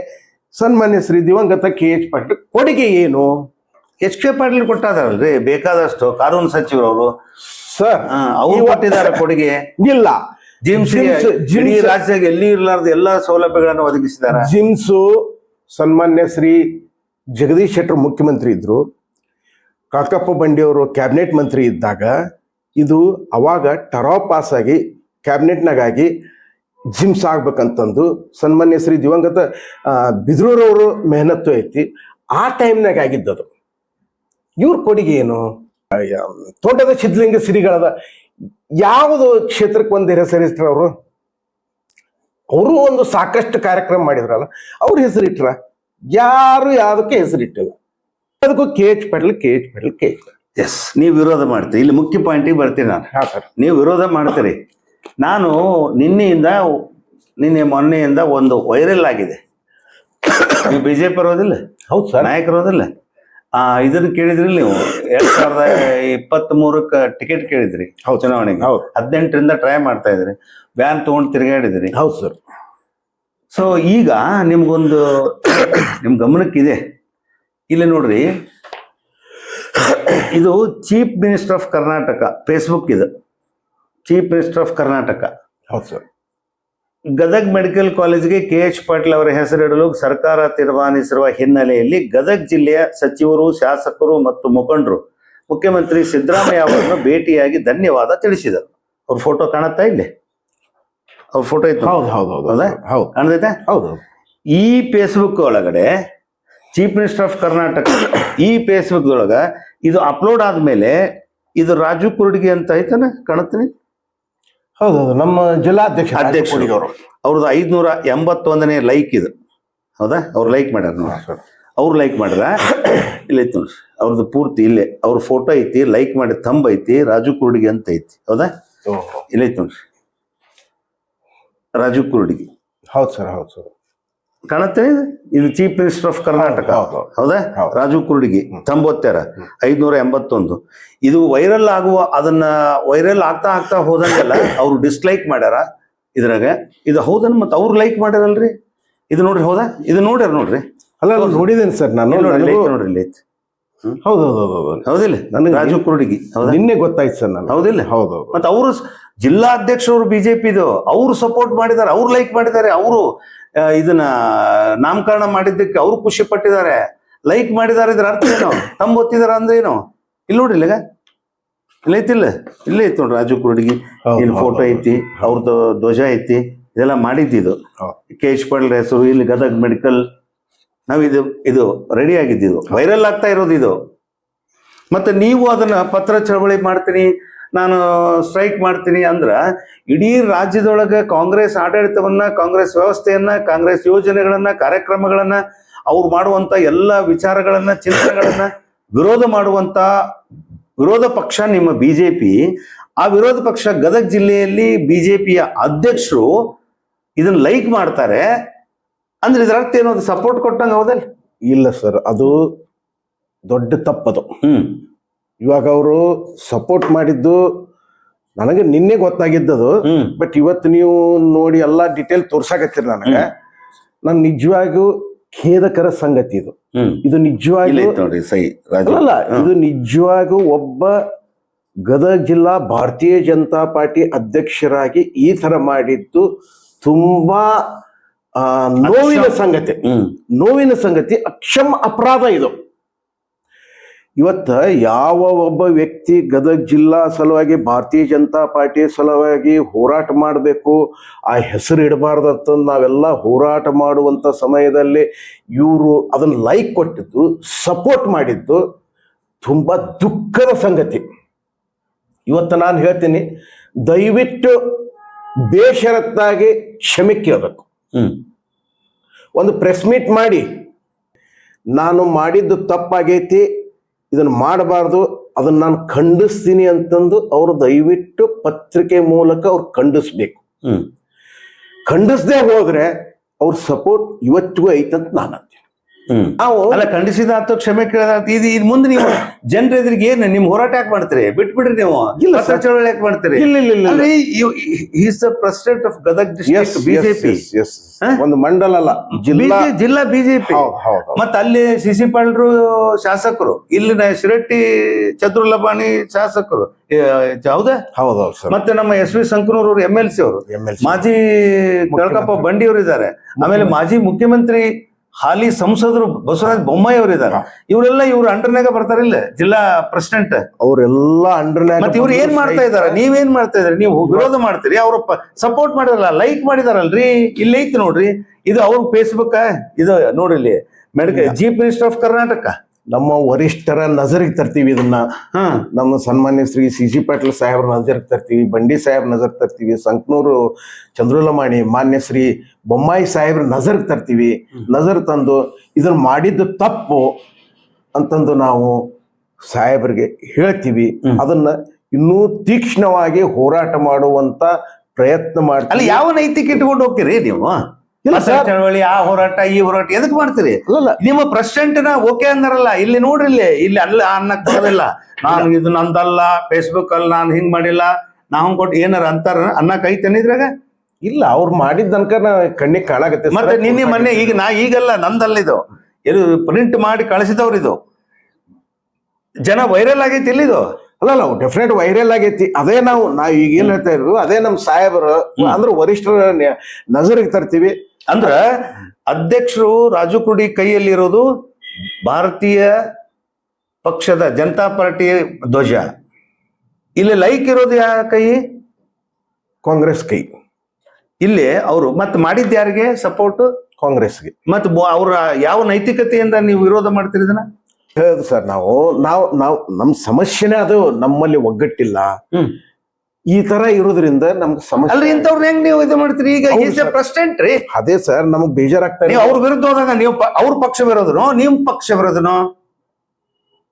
ಸನ್ಮಾನ್ಯ ಶ್ರೀ ದಿವಂಗತ ಕೆ ಎಚ್ ಪಾಟೀಲ್. ಕೊಡುಗೆ ಏನು? ಎಚ್ ಕೆ ಪಾಟೀಲ್ ಕೊಟ್ಟಾದಾರಲ್ರಿ ಬೇಕಾದಷ್ಟು ಕಾನೂನು ಸಚಿವರವರು. ಸರ್ ಅವರು ಕೊಟ್ಟಿದ್ದಾರೆ ಕೊಡುಗೆ. ಇಲ್ಲ. ಜಿಮ್ಸ್ ಇಡೀ ರಾಜ್ಯದಾಗ ಎಲ್ಲಿ ಇರಲಾರ್ದ ಎಲ್ಲ ಸೌಲಭ್ಯಗಳನ್ನು ಒದಗಿಸಿದ್ದಾರೆ. ಜಿಮ್ಸು ಸನ್ಮಾನ್ಯ ಶ್ರೀ ಜಗದೀಶ್ ಶೆಟ್ಟರ್ ಮುಖ್ಯಮಂತ್ರಿ ಇದ್ದರು ಕಾಕಪ್ಪ ಬಂಡಿಯವರು ಕ್ಯಾಬಿನೆಟ್ ಮಂತ್ರಿ ಇದ್ದಾಗ ಇದು ಅವಾಗ ಟರಾ ಪಾಸ್ ಆಗಿ ಕ್ಯಾಬಿನೆಟ್ನಾಗಾಗಿ ಜಿಮ್ಸ್ ಆಗ್ಬೇಕಂತಂದು ಸನ್ಮಾನ್ಯ ಶ್ರೀ ದಿವಂಗತ ಬಿದ್ರೂರವರು ಮೆಹನತ್ತು ಐತಿ, ಆ ಟೈಮ್ನಾಗ ಆಗಿದ್ದದು. ಇವ್ರ ಕೊಡುಗೆ ಏನು? ತೋಟದ ಸಿದ್ಧಲಿಂಗ ಸಿರಿಗಳದ ಯಾವುದು ಕ್ಷೇತ್ರಕ್ಕೆ ಒಂದು ಹೆಸರಿಸ್ತಾರ ಅವರು? ಅವರು ಒಂದು ಸಾಕಷ್ಟು ಕಾರ್ಯಕ್ರಮ ಮಾಡಿದ್ರಲ್ಲ, ಅವ್ರ ಹೆಸರಿಟ್ರ? ಯಾರು ಯಾವುದಕ್ಕೆ ಹೆಸರಿಟ್ಟಿಲ್ಲ. ಅದಕ್ಕೂ ಕೇಚ್ ಎಚ್ ಕೇಚ್ ಕೆ ಕೇಚ್ ಎಸ್ ನೀವು ವಿರೋಧ ಮಾಡ್ತೀರಿ. ಇಲ್ಲಿ ಮುಖ್ಯ ಪಾಯಿಂಟಿಗೆ ಬರ್ತೀನಿ ನಾನು. ಹಾ ಸರ್. ನೀವು ವಿರೋಧ ಮಾಡ್ತೀರಿ. ನಾನು ನಿನ್ನೆಯಿಂದ ನಿನ್ನೆ ಮೊನ್ನೆಯಿಂದ ಒಂದು ವೈರಲ್ ಆಗಿದೆ. ನೀವು ಪಿ ಇರೋದಿಲ್ಲ ಹೌದು ಸರ್. ನಾಯಕರೋದಿಲ್ಲ ಇದನ್ನ ಕೇಳಿದ್ರಿ ನೀವು. ಎರಡ್ ಸಾವಿರದ ಇಪ್ಪತ್ತ್ ಮೂರಕ್ಕೆ ಟಿಕೆಟ್ ಕೇಳಿದ್ರಿ ಹೌದು. ಚುನಾವಣೆಗೆ. ಹೌದು. ಹದಿನೆಂಟರಿಂದ ಟ್ರೈ ಮಾಡ್ತಾ ಇದ್ರಿ. ಬ್ಯಾನ್ ತಗೊಂಡು ತಿರುಗಾಡಿದ್ರಿ. ಹೌದು ಸರ್. ಸೊ ಈಗ ನಿಮ್ಗೊಂದು ನಿಮ್ ಗಮನಕ್ಕಿದೆ. ಇಲ್ಲಿ ನೋಡ್ರಿ. ಇದು chief minister of Karnataka Facebook ಇದು. Chief minister of Karnataka. ಹೌದು ಸರ್. ಗದಗ್ ಮೆಡಿಕಲ್ ಕಾಲೇಜ್ಗೆ ಕೆ ಎಚ್ ಪಾಟೀಲ್ ಅವರ ಹೆಸರಿಡಲು ಸರ್ಕಾರ ತೀರ್ಮಾನಿಸಿರುವ ಹಿನ್ನೆಲೆಯಲ್ಲಿ ಗದಗ್ ಜಿಲ್ಲೆಯ ಸಚಿವರು ಶಾಸಕರು ಮತ್ತು ಮುಖಂಡರು ಮುಖ್ಯಮಂತ್ರಿ ಸಿದ್ದರಾಮಯ್ಯ ಅವರನ್ನು ಭೇಟಿಯಾಗಿ ಧನ್ಯವಾದ ತಿಳಿಸಿದರು. ಅವ್ರ ಫೋಟೋ ಕಾಣುತ್ತಾ ಇಲ್ಲಿ? ಫೋಟೋ ಇತ್ತು. ಹೌದು ಹೌದು ಹೌದು ಹೌದಾ? ಹೌದು ಕಾಣದೈತೆ ಹೌದು ಈ ಫೇಸ್ಬುಕ್ ಒಳಗಡೆ ಚೀಫ್ ಮಿನಿಸ್ಟರ್ ಆಫ್ ಕರ್ನಾಟಕ ಈ ಫೇಸ್ಬುಕ್ ಒಳಗ ಇದು ಅಪ್ಲೋಡ್ ಆದ್ಮೇಲೆ ಇದು ರಾಜು ಕುರುಡಿಗೆ ಅಂತ ಐತನ? ಕಾಣುತ್ತೀನಿ? ಹೌದು ನಮ್ಮ ಜಿಲ್ಲಾಧ್ಯಕ್ಷ ಅಧ್ಯಕ್ಷ ಅವರು ಅವ್ರದ್ದು ಐದ್ನೂರ ಎಂಬತ್ತೊಂದನೇ ಲೈಕ್ ಇದು. ಹೌದಾ? ಅವ್ರು ಲೈಕ್ ಮಾಡ್ಯಾರ ನೋಡಿ. ಅವ್ರು ಲೈಕ್ ಮಾಡ್ರ? ಇಲ್ಲಿ ಐತಿ ನೋಡ್ರಿ. ಅವ್ರದ್ದು ಪೂರ್ತಿ ಇಲ್ಲೇ. ಅವ್ರ ಫೋಟೋ ಐತಿ ಲೈಕ್ ಮಾಡಿ ತಂಬ ಐತಿ ರಾಜು ಕುರುಡಿಗೆ ಅಂತ ಐತಿ. ಹೌದಾ? ಇಲ್ಲಿ ಐತಿ ನೋಡ್ರಿ. ರಾಜು ಕುರುಡಿಗೆ ಹೌದು ಸರ್ ಹೌದು ಸರ್. ಕಾಣತ್ತೆ ಇದು? Chief minister of Karnataka. ಹೌದು, ರಾಜೀವ್ ರಾಜು ಕುರುಡಿಗಿ ತಂಬೊತ್ತಾರ ಐದ್ನೂರ ಎಂಬತ್ತೊಂದು. ಇದು ವೈರಲ್ ಆಗುವ ಅದನ್ನ ವೈರಲ್ ಆಗ್ತಾ ಆಗ್ತಾ ಹೋದಂಗೆಲ್ಲ ಅವ್ರು ಡಿಸ್ಲೈಕ್ ಮಾಡ್ಯಾರ ಇದ್ರಾಗ. ಇದು ಹೌದನ್ ಮತ್ತೆ ಅವ್ರು ಲೈಕ್ ಮಾಡ್ಯಾರಲ್ರಿ? ಇದು ನೋಡ್ರಿ ಹೌದಾ? ಇದು ನೋಡ್ಯಾರ ನೋಡ್ರಿ. ಅಲ್ಲ ನೋಡಿದೇನೆ ಸರ್ ನಾನು. ನೋಡ್ರಿ ನನಗೂ- ಇಲ್ಲಿ ಐತಿ. ಹೌದು ಹೌದು ಹೌದು ಹೌದು. ಹೌದಿಲ್ಲ? ನನಗೆ ರಾಜು ಕುರುಡಿಗಿ ಹೌದಾ? ನಿನ್ನೆ ಗೊತ್ತಾಯ್ತು ಸರ್ ನಾನು ಹೌದಿಲ್ಲ? ಹೌದು ಹೌದು. ಮತ್ತೆ ಅವರು ಜಿಲ್ಲಾಧ್ಯಕ್ಷರು ಬಿಜೆಪಿದು ಅವ್ರು ಸಪೋರ್ಟ್ ಮಾಡಿದ್ದಾರೆ ಅವ್ರು ಲೈಕ್ ಮಾಡಿದ್ದಾರೆ ಅವರು ಇದನ್ನ ನಾಮಕರಣ ಮಾಡಿದ್ದಕ್ಕೆ ಅವ್ರು ಖುಷಿ ಪಟ್ಟಿದ್ದಾರೆ. ಲೈಕ್ ಮಾಡಿದ್ದಾರೆ ಇದ್ರ ಅರ್ಥ ಏನು? ತಮ್ಮ ಗೊತ್ತಿದಾರ ಅಂದ್ರೆ ಏನು? ಇಲ್ಲಿ ನೋಡಿ ಇಲ್ಲಿಗ. ಇಲ್ಲ ಐತಿಲ್ಲ ಇಲ್ಲೇ? ಐತಿ ನೋಡ್ರಿ ರಾಜು ಕುರುಡಿಗಿ. ಇಲ್ಲಿ ಫೋಟೋ. ಐತಿ ಅವ್ರದ್ದು ಧ್ವಜ ಐತಿ ಇದೆಲ್ಲ ಮಾಡಿದ್ದು ಇದು. ಕೆ ಎಚ್ ಪಾಟೀಲ್ ಹೆಸರು ಇಲ್ಲಿ ಗದಗ್ ಮೆಡಿಕಲ್ ನಾವು ಇದು ಇದು ರೆಡಿ ಆಗಿದ್ದು ವೈರಲ್ ಆಗ್ತಾ ಇರೋದು ಇದು. ಮತ್ತೆ ನೀವು ಅದನ್ನ ಪತ್ರ ಚಳವಳಿ ಮಾಡ್ತೀನಿ ನಾನು ಸ್ಟ್ರೈಕ್ ಮಾಡ್ತೀನಿ ಅಂದ್ರ ಇಡೀ ರಾಜ್ಯದೊಳಗೆ ಕಾಂಗ್ರೆಸ್ ಆಡಳಿತವನ್ನ ಕಾಂಗ್ರೆಸ್ ವ್ಯವಸ್ಥೆಯನ್ನ ಕಾಂಗ್ರೆಸ್ ಯೋಜನೆಗಳನ್ನ ಕಾರ್ಯಕ್ರಮಗಳನ್ನ ಅವ್ರು ಮಾಡುವಂತ ಎಲ್ಲ ವಿಚಾರಗಳನ್ನ ಚಿಂತನೆಗಳನ್ನ ವಿರೋಧ ಮಾಡುವಂತ ವಿರೋಧ ಪಕ್ಷ ನಿಮ್ಮ ಬಿಜೆಪಿ. ಆ ವಿರೋಧ ಪಕ್ಷ ಗದಗ ಜಿಲ್ಲೆಯಲ್ಲಿ ಬಿಜೆಪಿಯ ಅಧ್ಯಕ್ಷರು ಇದನ್ನ ಲೈಕ್ ಮಾಡ್ತಾರೆ. ಅಂದ್ರೆ ಇದರ ಅರ್ಥ ಏನೋ? ಸಪೋರ್ಟ್ ಕೊಟ್ಟಂಗ ಹೌದಲ್ಲ? ಇಲ್ಲ ಸರ್ ಅದು ದೊಡ್ಡ ತಪ್ಪದು. ಹ್ಮ್. ಇವಾಗ ಅವರು ಸಪೋರ್ಟ್ ಮಾಡಿದ್ದು ನನಗೆ ನಿನ್ನೆ ಗೊತ್ತಾಗಿದ್ದದು ಬಟ್ ಇವತ್ತು ನೀವು ನೋಡಿ ಎಲ್ಲಾ ಡಿಟೇಲ್ ತೋರ್ಸಾಕತ್ತೀರಿ ನನಗೆ. ನನ್ ನಿಜವಾಗಿಯೂ ಖೇದಕರ ಸಂಗತಿ ಇದು. ಇದು ನಿಜವಾಗಿ ಅಲ್ಲ ಇದು ನಿಜವಾಗೂ ಒಬ್ಬ ಗದಗ ಜಿಲ್ಲಾ ಭಾರತೀಯ ಜನತಾ ಪಾರ್ಟಿ ಅಧ್ಯಕ್ಷರಾಗಿ ಈ ತರ ಮಾಡಿದ್ದು ತುಂಬಾ ನೋವಿನ ಸಂಗತಿ. ನೋವಿನ ಸಂಗತಿ ಅಕ್ಷಮ ಅಪರಾಧ ಇದು. ಇವತ್ತ ಯಾವ ಒಬ್ಬ ವ್ಯಕ್ತಿ ಗದಗ ಜಿಲ್ಲಾ ಸಲುವಾಗಿ ಭಾರತೀಯ ಜನತಾ ಪಾರ್ಟಿ ಸಲುವಾಗಿ ಹೋರಾಟ ಮಾಡಬೇಕು ಆ ಹೆಸರು ಇಡಬಾರ್ದು ಅಂತ ನಾವೆಲ್ಲ ಹೋರಾಟ ಮಾಡುವಂಥ ಸಮಯದಲ್ಲಿ ಇವರು ಅದನ್ನು ಲೈಕ್ ಕೊಟ್ಟಿದ್ದು ಸಪೋರ್ಟ್ ಮಾಡಿದ್ದು ತುಂಬ ದುಃಖದ ಸಂಗತಿ. ಇವತ್ತು ನಾನು ಹೇಳ್ತೀನಿ ದಯವಿಟ್ಟು ಬೇಷರತ್ತಾಗಿ ಕ್ಷಮೆ ಕೇಳಬೇಕು. ಒಂದು ಪ್ರೆಸ್ ಮೀಟ್ ಮಾಡಿ ನಾನು ಮಾಡಿದ್ದು ತಪ್ಪಾಗೈತಿ ಇದನ್ನ ಮಾಡಬಾರ್ದು ಅದನ್ನ ನಾನು ಖಂಡಿಸ್ತೀನಿ ಅಂತಂದು ಅವರು ದಯವಿಟ್ಟು ಪತ್ರಿಕೆ ಮೂಲಕ ಅವ್ರು ಖಂಡಿಸ್ಬೇಕು. ಖಂಡಿಸದೆ ಹೋದ್ರೆ ಅವ್ರ ಸಪೋರ್ಟ್ ಇವತ್ತಿಗೂ ಐತಂತ ನಾನು ಅಲ್ಲ ಖಂಡಿಸಿದ ಆತು ಕ್ಷಮೆ ಕೇಳಿದ ಆತು. ಇದು ಇದು ಮುಂದೆ ನೀವು ಜನರ ಎದುರಿಗೆ ಏನು ನಿಮ್ ಹೋರಾಟ ಯಾಕೆ ಮಾಡ್ತೀರಿ? ಬಿಟ್ಬಿಡ್ರಿ ನೀವು. ಇಲ್ಲ ಚಳವಳಿ ಯಾಕೆ ಮಾಡ್ತೀರಿ? ಇಲ್ಲ ಇಲ್ಲ ಇಲ್ಲ is the president of Gadag district BJP. ಒಂದು ಮಂಡಲ ಅಲ್ಲ. ಜಿಲ್ಲಾ ಜಿಲ್ಲಾ ಬಿಜೆಪಿ ಮತ್ತೆ ಅಲ್ಲಿ ಸಿಸಿ ಪಾಂಡ್ರು ಪಾಳ್ರು ಶಾಸಕರು. ಇಲ್ಲಿನ ಶಿರಟ್ಟಿ ಚತುರ್ಲಭಾಣಿ ಶಾಸಕರು. ಹೌದಾ? ಹೌದೌದು ಸರ್. ಮತ್ತೆ ನಮ್ಮ ಎಸ್ ವಿ ಸಂಕನೂರ್ ಅವರು ಎಂ ಎಲ್ ಸಿ ಅವರು. ಮಾಜಿ ಕಳಕಪ್ಪ ಬಂಡಿ ಅವರು ಇದ್ದಾರೆ ಆಮೇಲೆ ಮಾಜಿ ಮುಖ್ಯಮಂತ್ರಿ ಹಾಲಿ ಸಂಸದರು ಬಸವರಾಜ ಬೊಮ್ಮಾಯಿ ಅವರು ಇದ್ದಾರೆ ಇವರೆಲ್ಲ ಇವ್ರ ಅಂಡರ್ನಾಗ ಬರ್ತಾರಿಲ್ಲ ಜಿಲ್ಲಾ ಪ್ರೆಸಿಡೆಂಟ್ ಅವರೆಲ್ಲ ಅಂಡರ್ನ್ಯಾಗ ಮತ್ತೆ ಇವ್ರು ಏನ್ ಮಾಡ್ತಾ ಇದಾರೆ ನೀವೇನ್ ಮಾಡ್ತಾ ಇದಾರೆ ನೀವು ವಿರೋಧ ಮಾಡ್ತೀರಿ? ಅವ್ರ ಸಪೋರ್ಟ್ ಮಾಡಿರಲ್ಲ ಲೈಕ್ ಮಾಡಿದಾರಲ್ರಿ? ಇಲ್ಲಿ ಐತಿ ನೋಡ್ರಿ. ಇದು ಅವ್ರ ಫೇಸ್ಬುಕ್ ಇದು ನೋಡ್ರಿ ಇಲ್ಲಿ medical chief minister of Karnataka ನಮ್ಮ ವರಿಷ್ಠರ ನಜರಿಗೆ ತರ್ತೀವಿ ಇದನ್ನ. ಹಾ. ನಮ್ಮ ಸನ್ಮಾನ್ಯ ಶ್ರೀ ಸಿ ಜಿ ಪಾಟೀಲ್ ಸಾಹೇಬ್ರ ನಜರಿಗೆ ತರ್ತೀವಿ ಬಂಡಿ ಸಾಹೇಬ್ ನಜರ್ ತರ್ತೀವಿ ಸಂಕನೂರು ಚಂದ್ರುಲಮಾಣಿ ಮಾನ್ಯ ಶ್ರೀ ಬೊಮ್ಮಾಯಿ ಸಾಹೇಬ್ರ ನಜರಿಗೆ ತರ್ತೀವಿ. ನಜರ್ ತಂದು ಇದನ್ನ ಮಾಡಿದ್ದು ತಪ್ಪು ಅಂತಂದು ನಾವು ಸಾಹೇಬ್ರಿಗೆ ಹೇಳ್ತೀವಿ. ಅದನ್ನ ಇನ್ನೂ ತೀಕ್ಷ್ಣವಾಗಿ ಹೋರಾಟ ಮಾಡುವಂತ ಪ್ರಯತ್ನ ಅಲ್ಲಿ ಮಾಡ್ತೀವಿ ಯಾವ ನೈತಿಕ ಇಟ್ಕೊಂಡು ಹೋಗ್ತೀರಿ ನೀವು? ಇಲ್ಲ ಸರ್. ಚಳವಳಿ ಆ ಹೋರಾಟ ಈ ಹೋರಾಟ ಎದಕ್ ಮಾಡ್ತೀರಿ? ನಿಮ್ಮ ಪ್ರೆಸಿಡೆಂಟ್ನ ಓಕೆ ಅಂದಾರಲ್ಲ ಇಲ್ಲಿ ನೋಡ್ರಿ ಇಲ್ಲಿ ಇಲ್ಲಿ ಅಲ್ಲ ಅನ್ನಕ್ ಬರೋದಿಲ್ಲ ನಾನು ಇದು ನಂದಲ್ಲ ಫೇಸ್ಬುಕ್ ಅಲ್ಲಿ ನಾನು ಹಿಂಗ್ ಮಾಡಿಲ್ಲ ನಾವು ಹಂಗ್ ಕೊಟ್ಟು ಏನಾರ ಅಂತಾರ ಅನ್ನಕ್ ಕೈ ಇದ್ರಾಗ? ಇಲ್ಲ ಅವ್ರು ಮಾಡಿದ ತನಕ ಕಣ್ಣಿಗೆ ಕಾಣಾಗತ್ತೆ ಮತ್ತೆ ನಿನ್ನೆ ಮೊನ್ನೆ ಈಗ ನಾ ಈಗಲ್ಲ ನಂದಲ್ಲ ಇದು. ಇದು ಪ್ರಿಂಟ್ ಮಾಡಿ ಕಳಿಸಿದವ್ರು ಇದು. ಜನ ವೈರಲ್ ಆಗೈತಿ ಇಲ್ಲಿ ಇದು. ಅಲ್ಲ ನಾವು ಡೆಫಿನೆಟ್ ವೈರಲ್ ಆಗೈತಿ. ಅದೇ ನಾವು ನಾವು ಈಗ ಏನ್ ಹೇಳ್ತಾ ಇದ್ರು ಅದೇ ನಮ್ ಸಾಹೇಬರು ಅಂದ್ರೆ ವರಿಷ್ಠರ ನಜರಿಗೆ ತರ್ತೀವಿ. ಅಂದ್ರ ಅಧ್ಯಕ್ಷರು ರಾಜು ಕುಡಿ ಕೈಯಲ್ಲಿರೋದು ಭಾರತೀಯ ಪಕ್ಷದ ಜನತಾ ಪಾರ್ಟಿ ಧ್ವಜ. ಇಲ್ಲಿ ಲೈಕ್ ಇರೋದು ಯಾವ ಕೈ? ಕಾಂಗ್ರೆಸ್ ಕೈ. ಇಲ್ಲಿ ಅವರು ಮತ್ತೆ ಮಾಡಿದ್ದು ಯಾರಿಗೆ ಸಪೋರ್ಟ್ ಕಾಂಗ್ರೆಸ್ಗೆ ಮತ್ತೆ ಅವ್ರ ಯಾವ ನೈತಿಕತೆಯಿಂದ ನೀವು ವಿರೋಧ ಮಾಡ್ತೀರಿ ಇದನ್ನ? ಹೌದು ಸರ್ ನಾವು ನಾವು ನಾವು ನಮ್ಮ ಸಮಸ್ಯೆನೇ ಅದು ನಮ್ಮಲ್ಲಿ ಒಗ್ಗಟ್ಟಿಲ್ಲ. ಈ ತರ ಇರೋದ್ರಿಂದ ನಮ್ಗೆ ಅಲ್ರಿ ಸಮಸ್ಯೆ ಇಂಥವ್ರನ್ನ ಹೆಂಗ್ ನೀವು ಇದು ಮಾಡ್ತೀರಿ? ಈಗ ಹೌದು ಈಸ್ ಎ ಸರ್. ಪ್ರೆಸಿಡೆಂಟ್ ರೀ. ಅದೇ ಸರ್ ನಮಗ್ ಬೇಜಾರಾಗ್ತಾರೆ ನೀವು ಅವ್ರ ವಿರುದ್ಧ ಹೋದಾಗ ನೀವು ಪ- ಅವ್ರ ಪಕ್ಷ ವಿರೋಧನೋ ನಿಮ್ ಪಕ್ಷ ವಿರೋಧನೋ?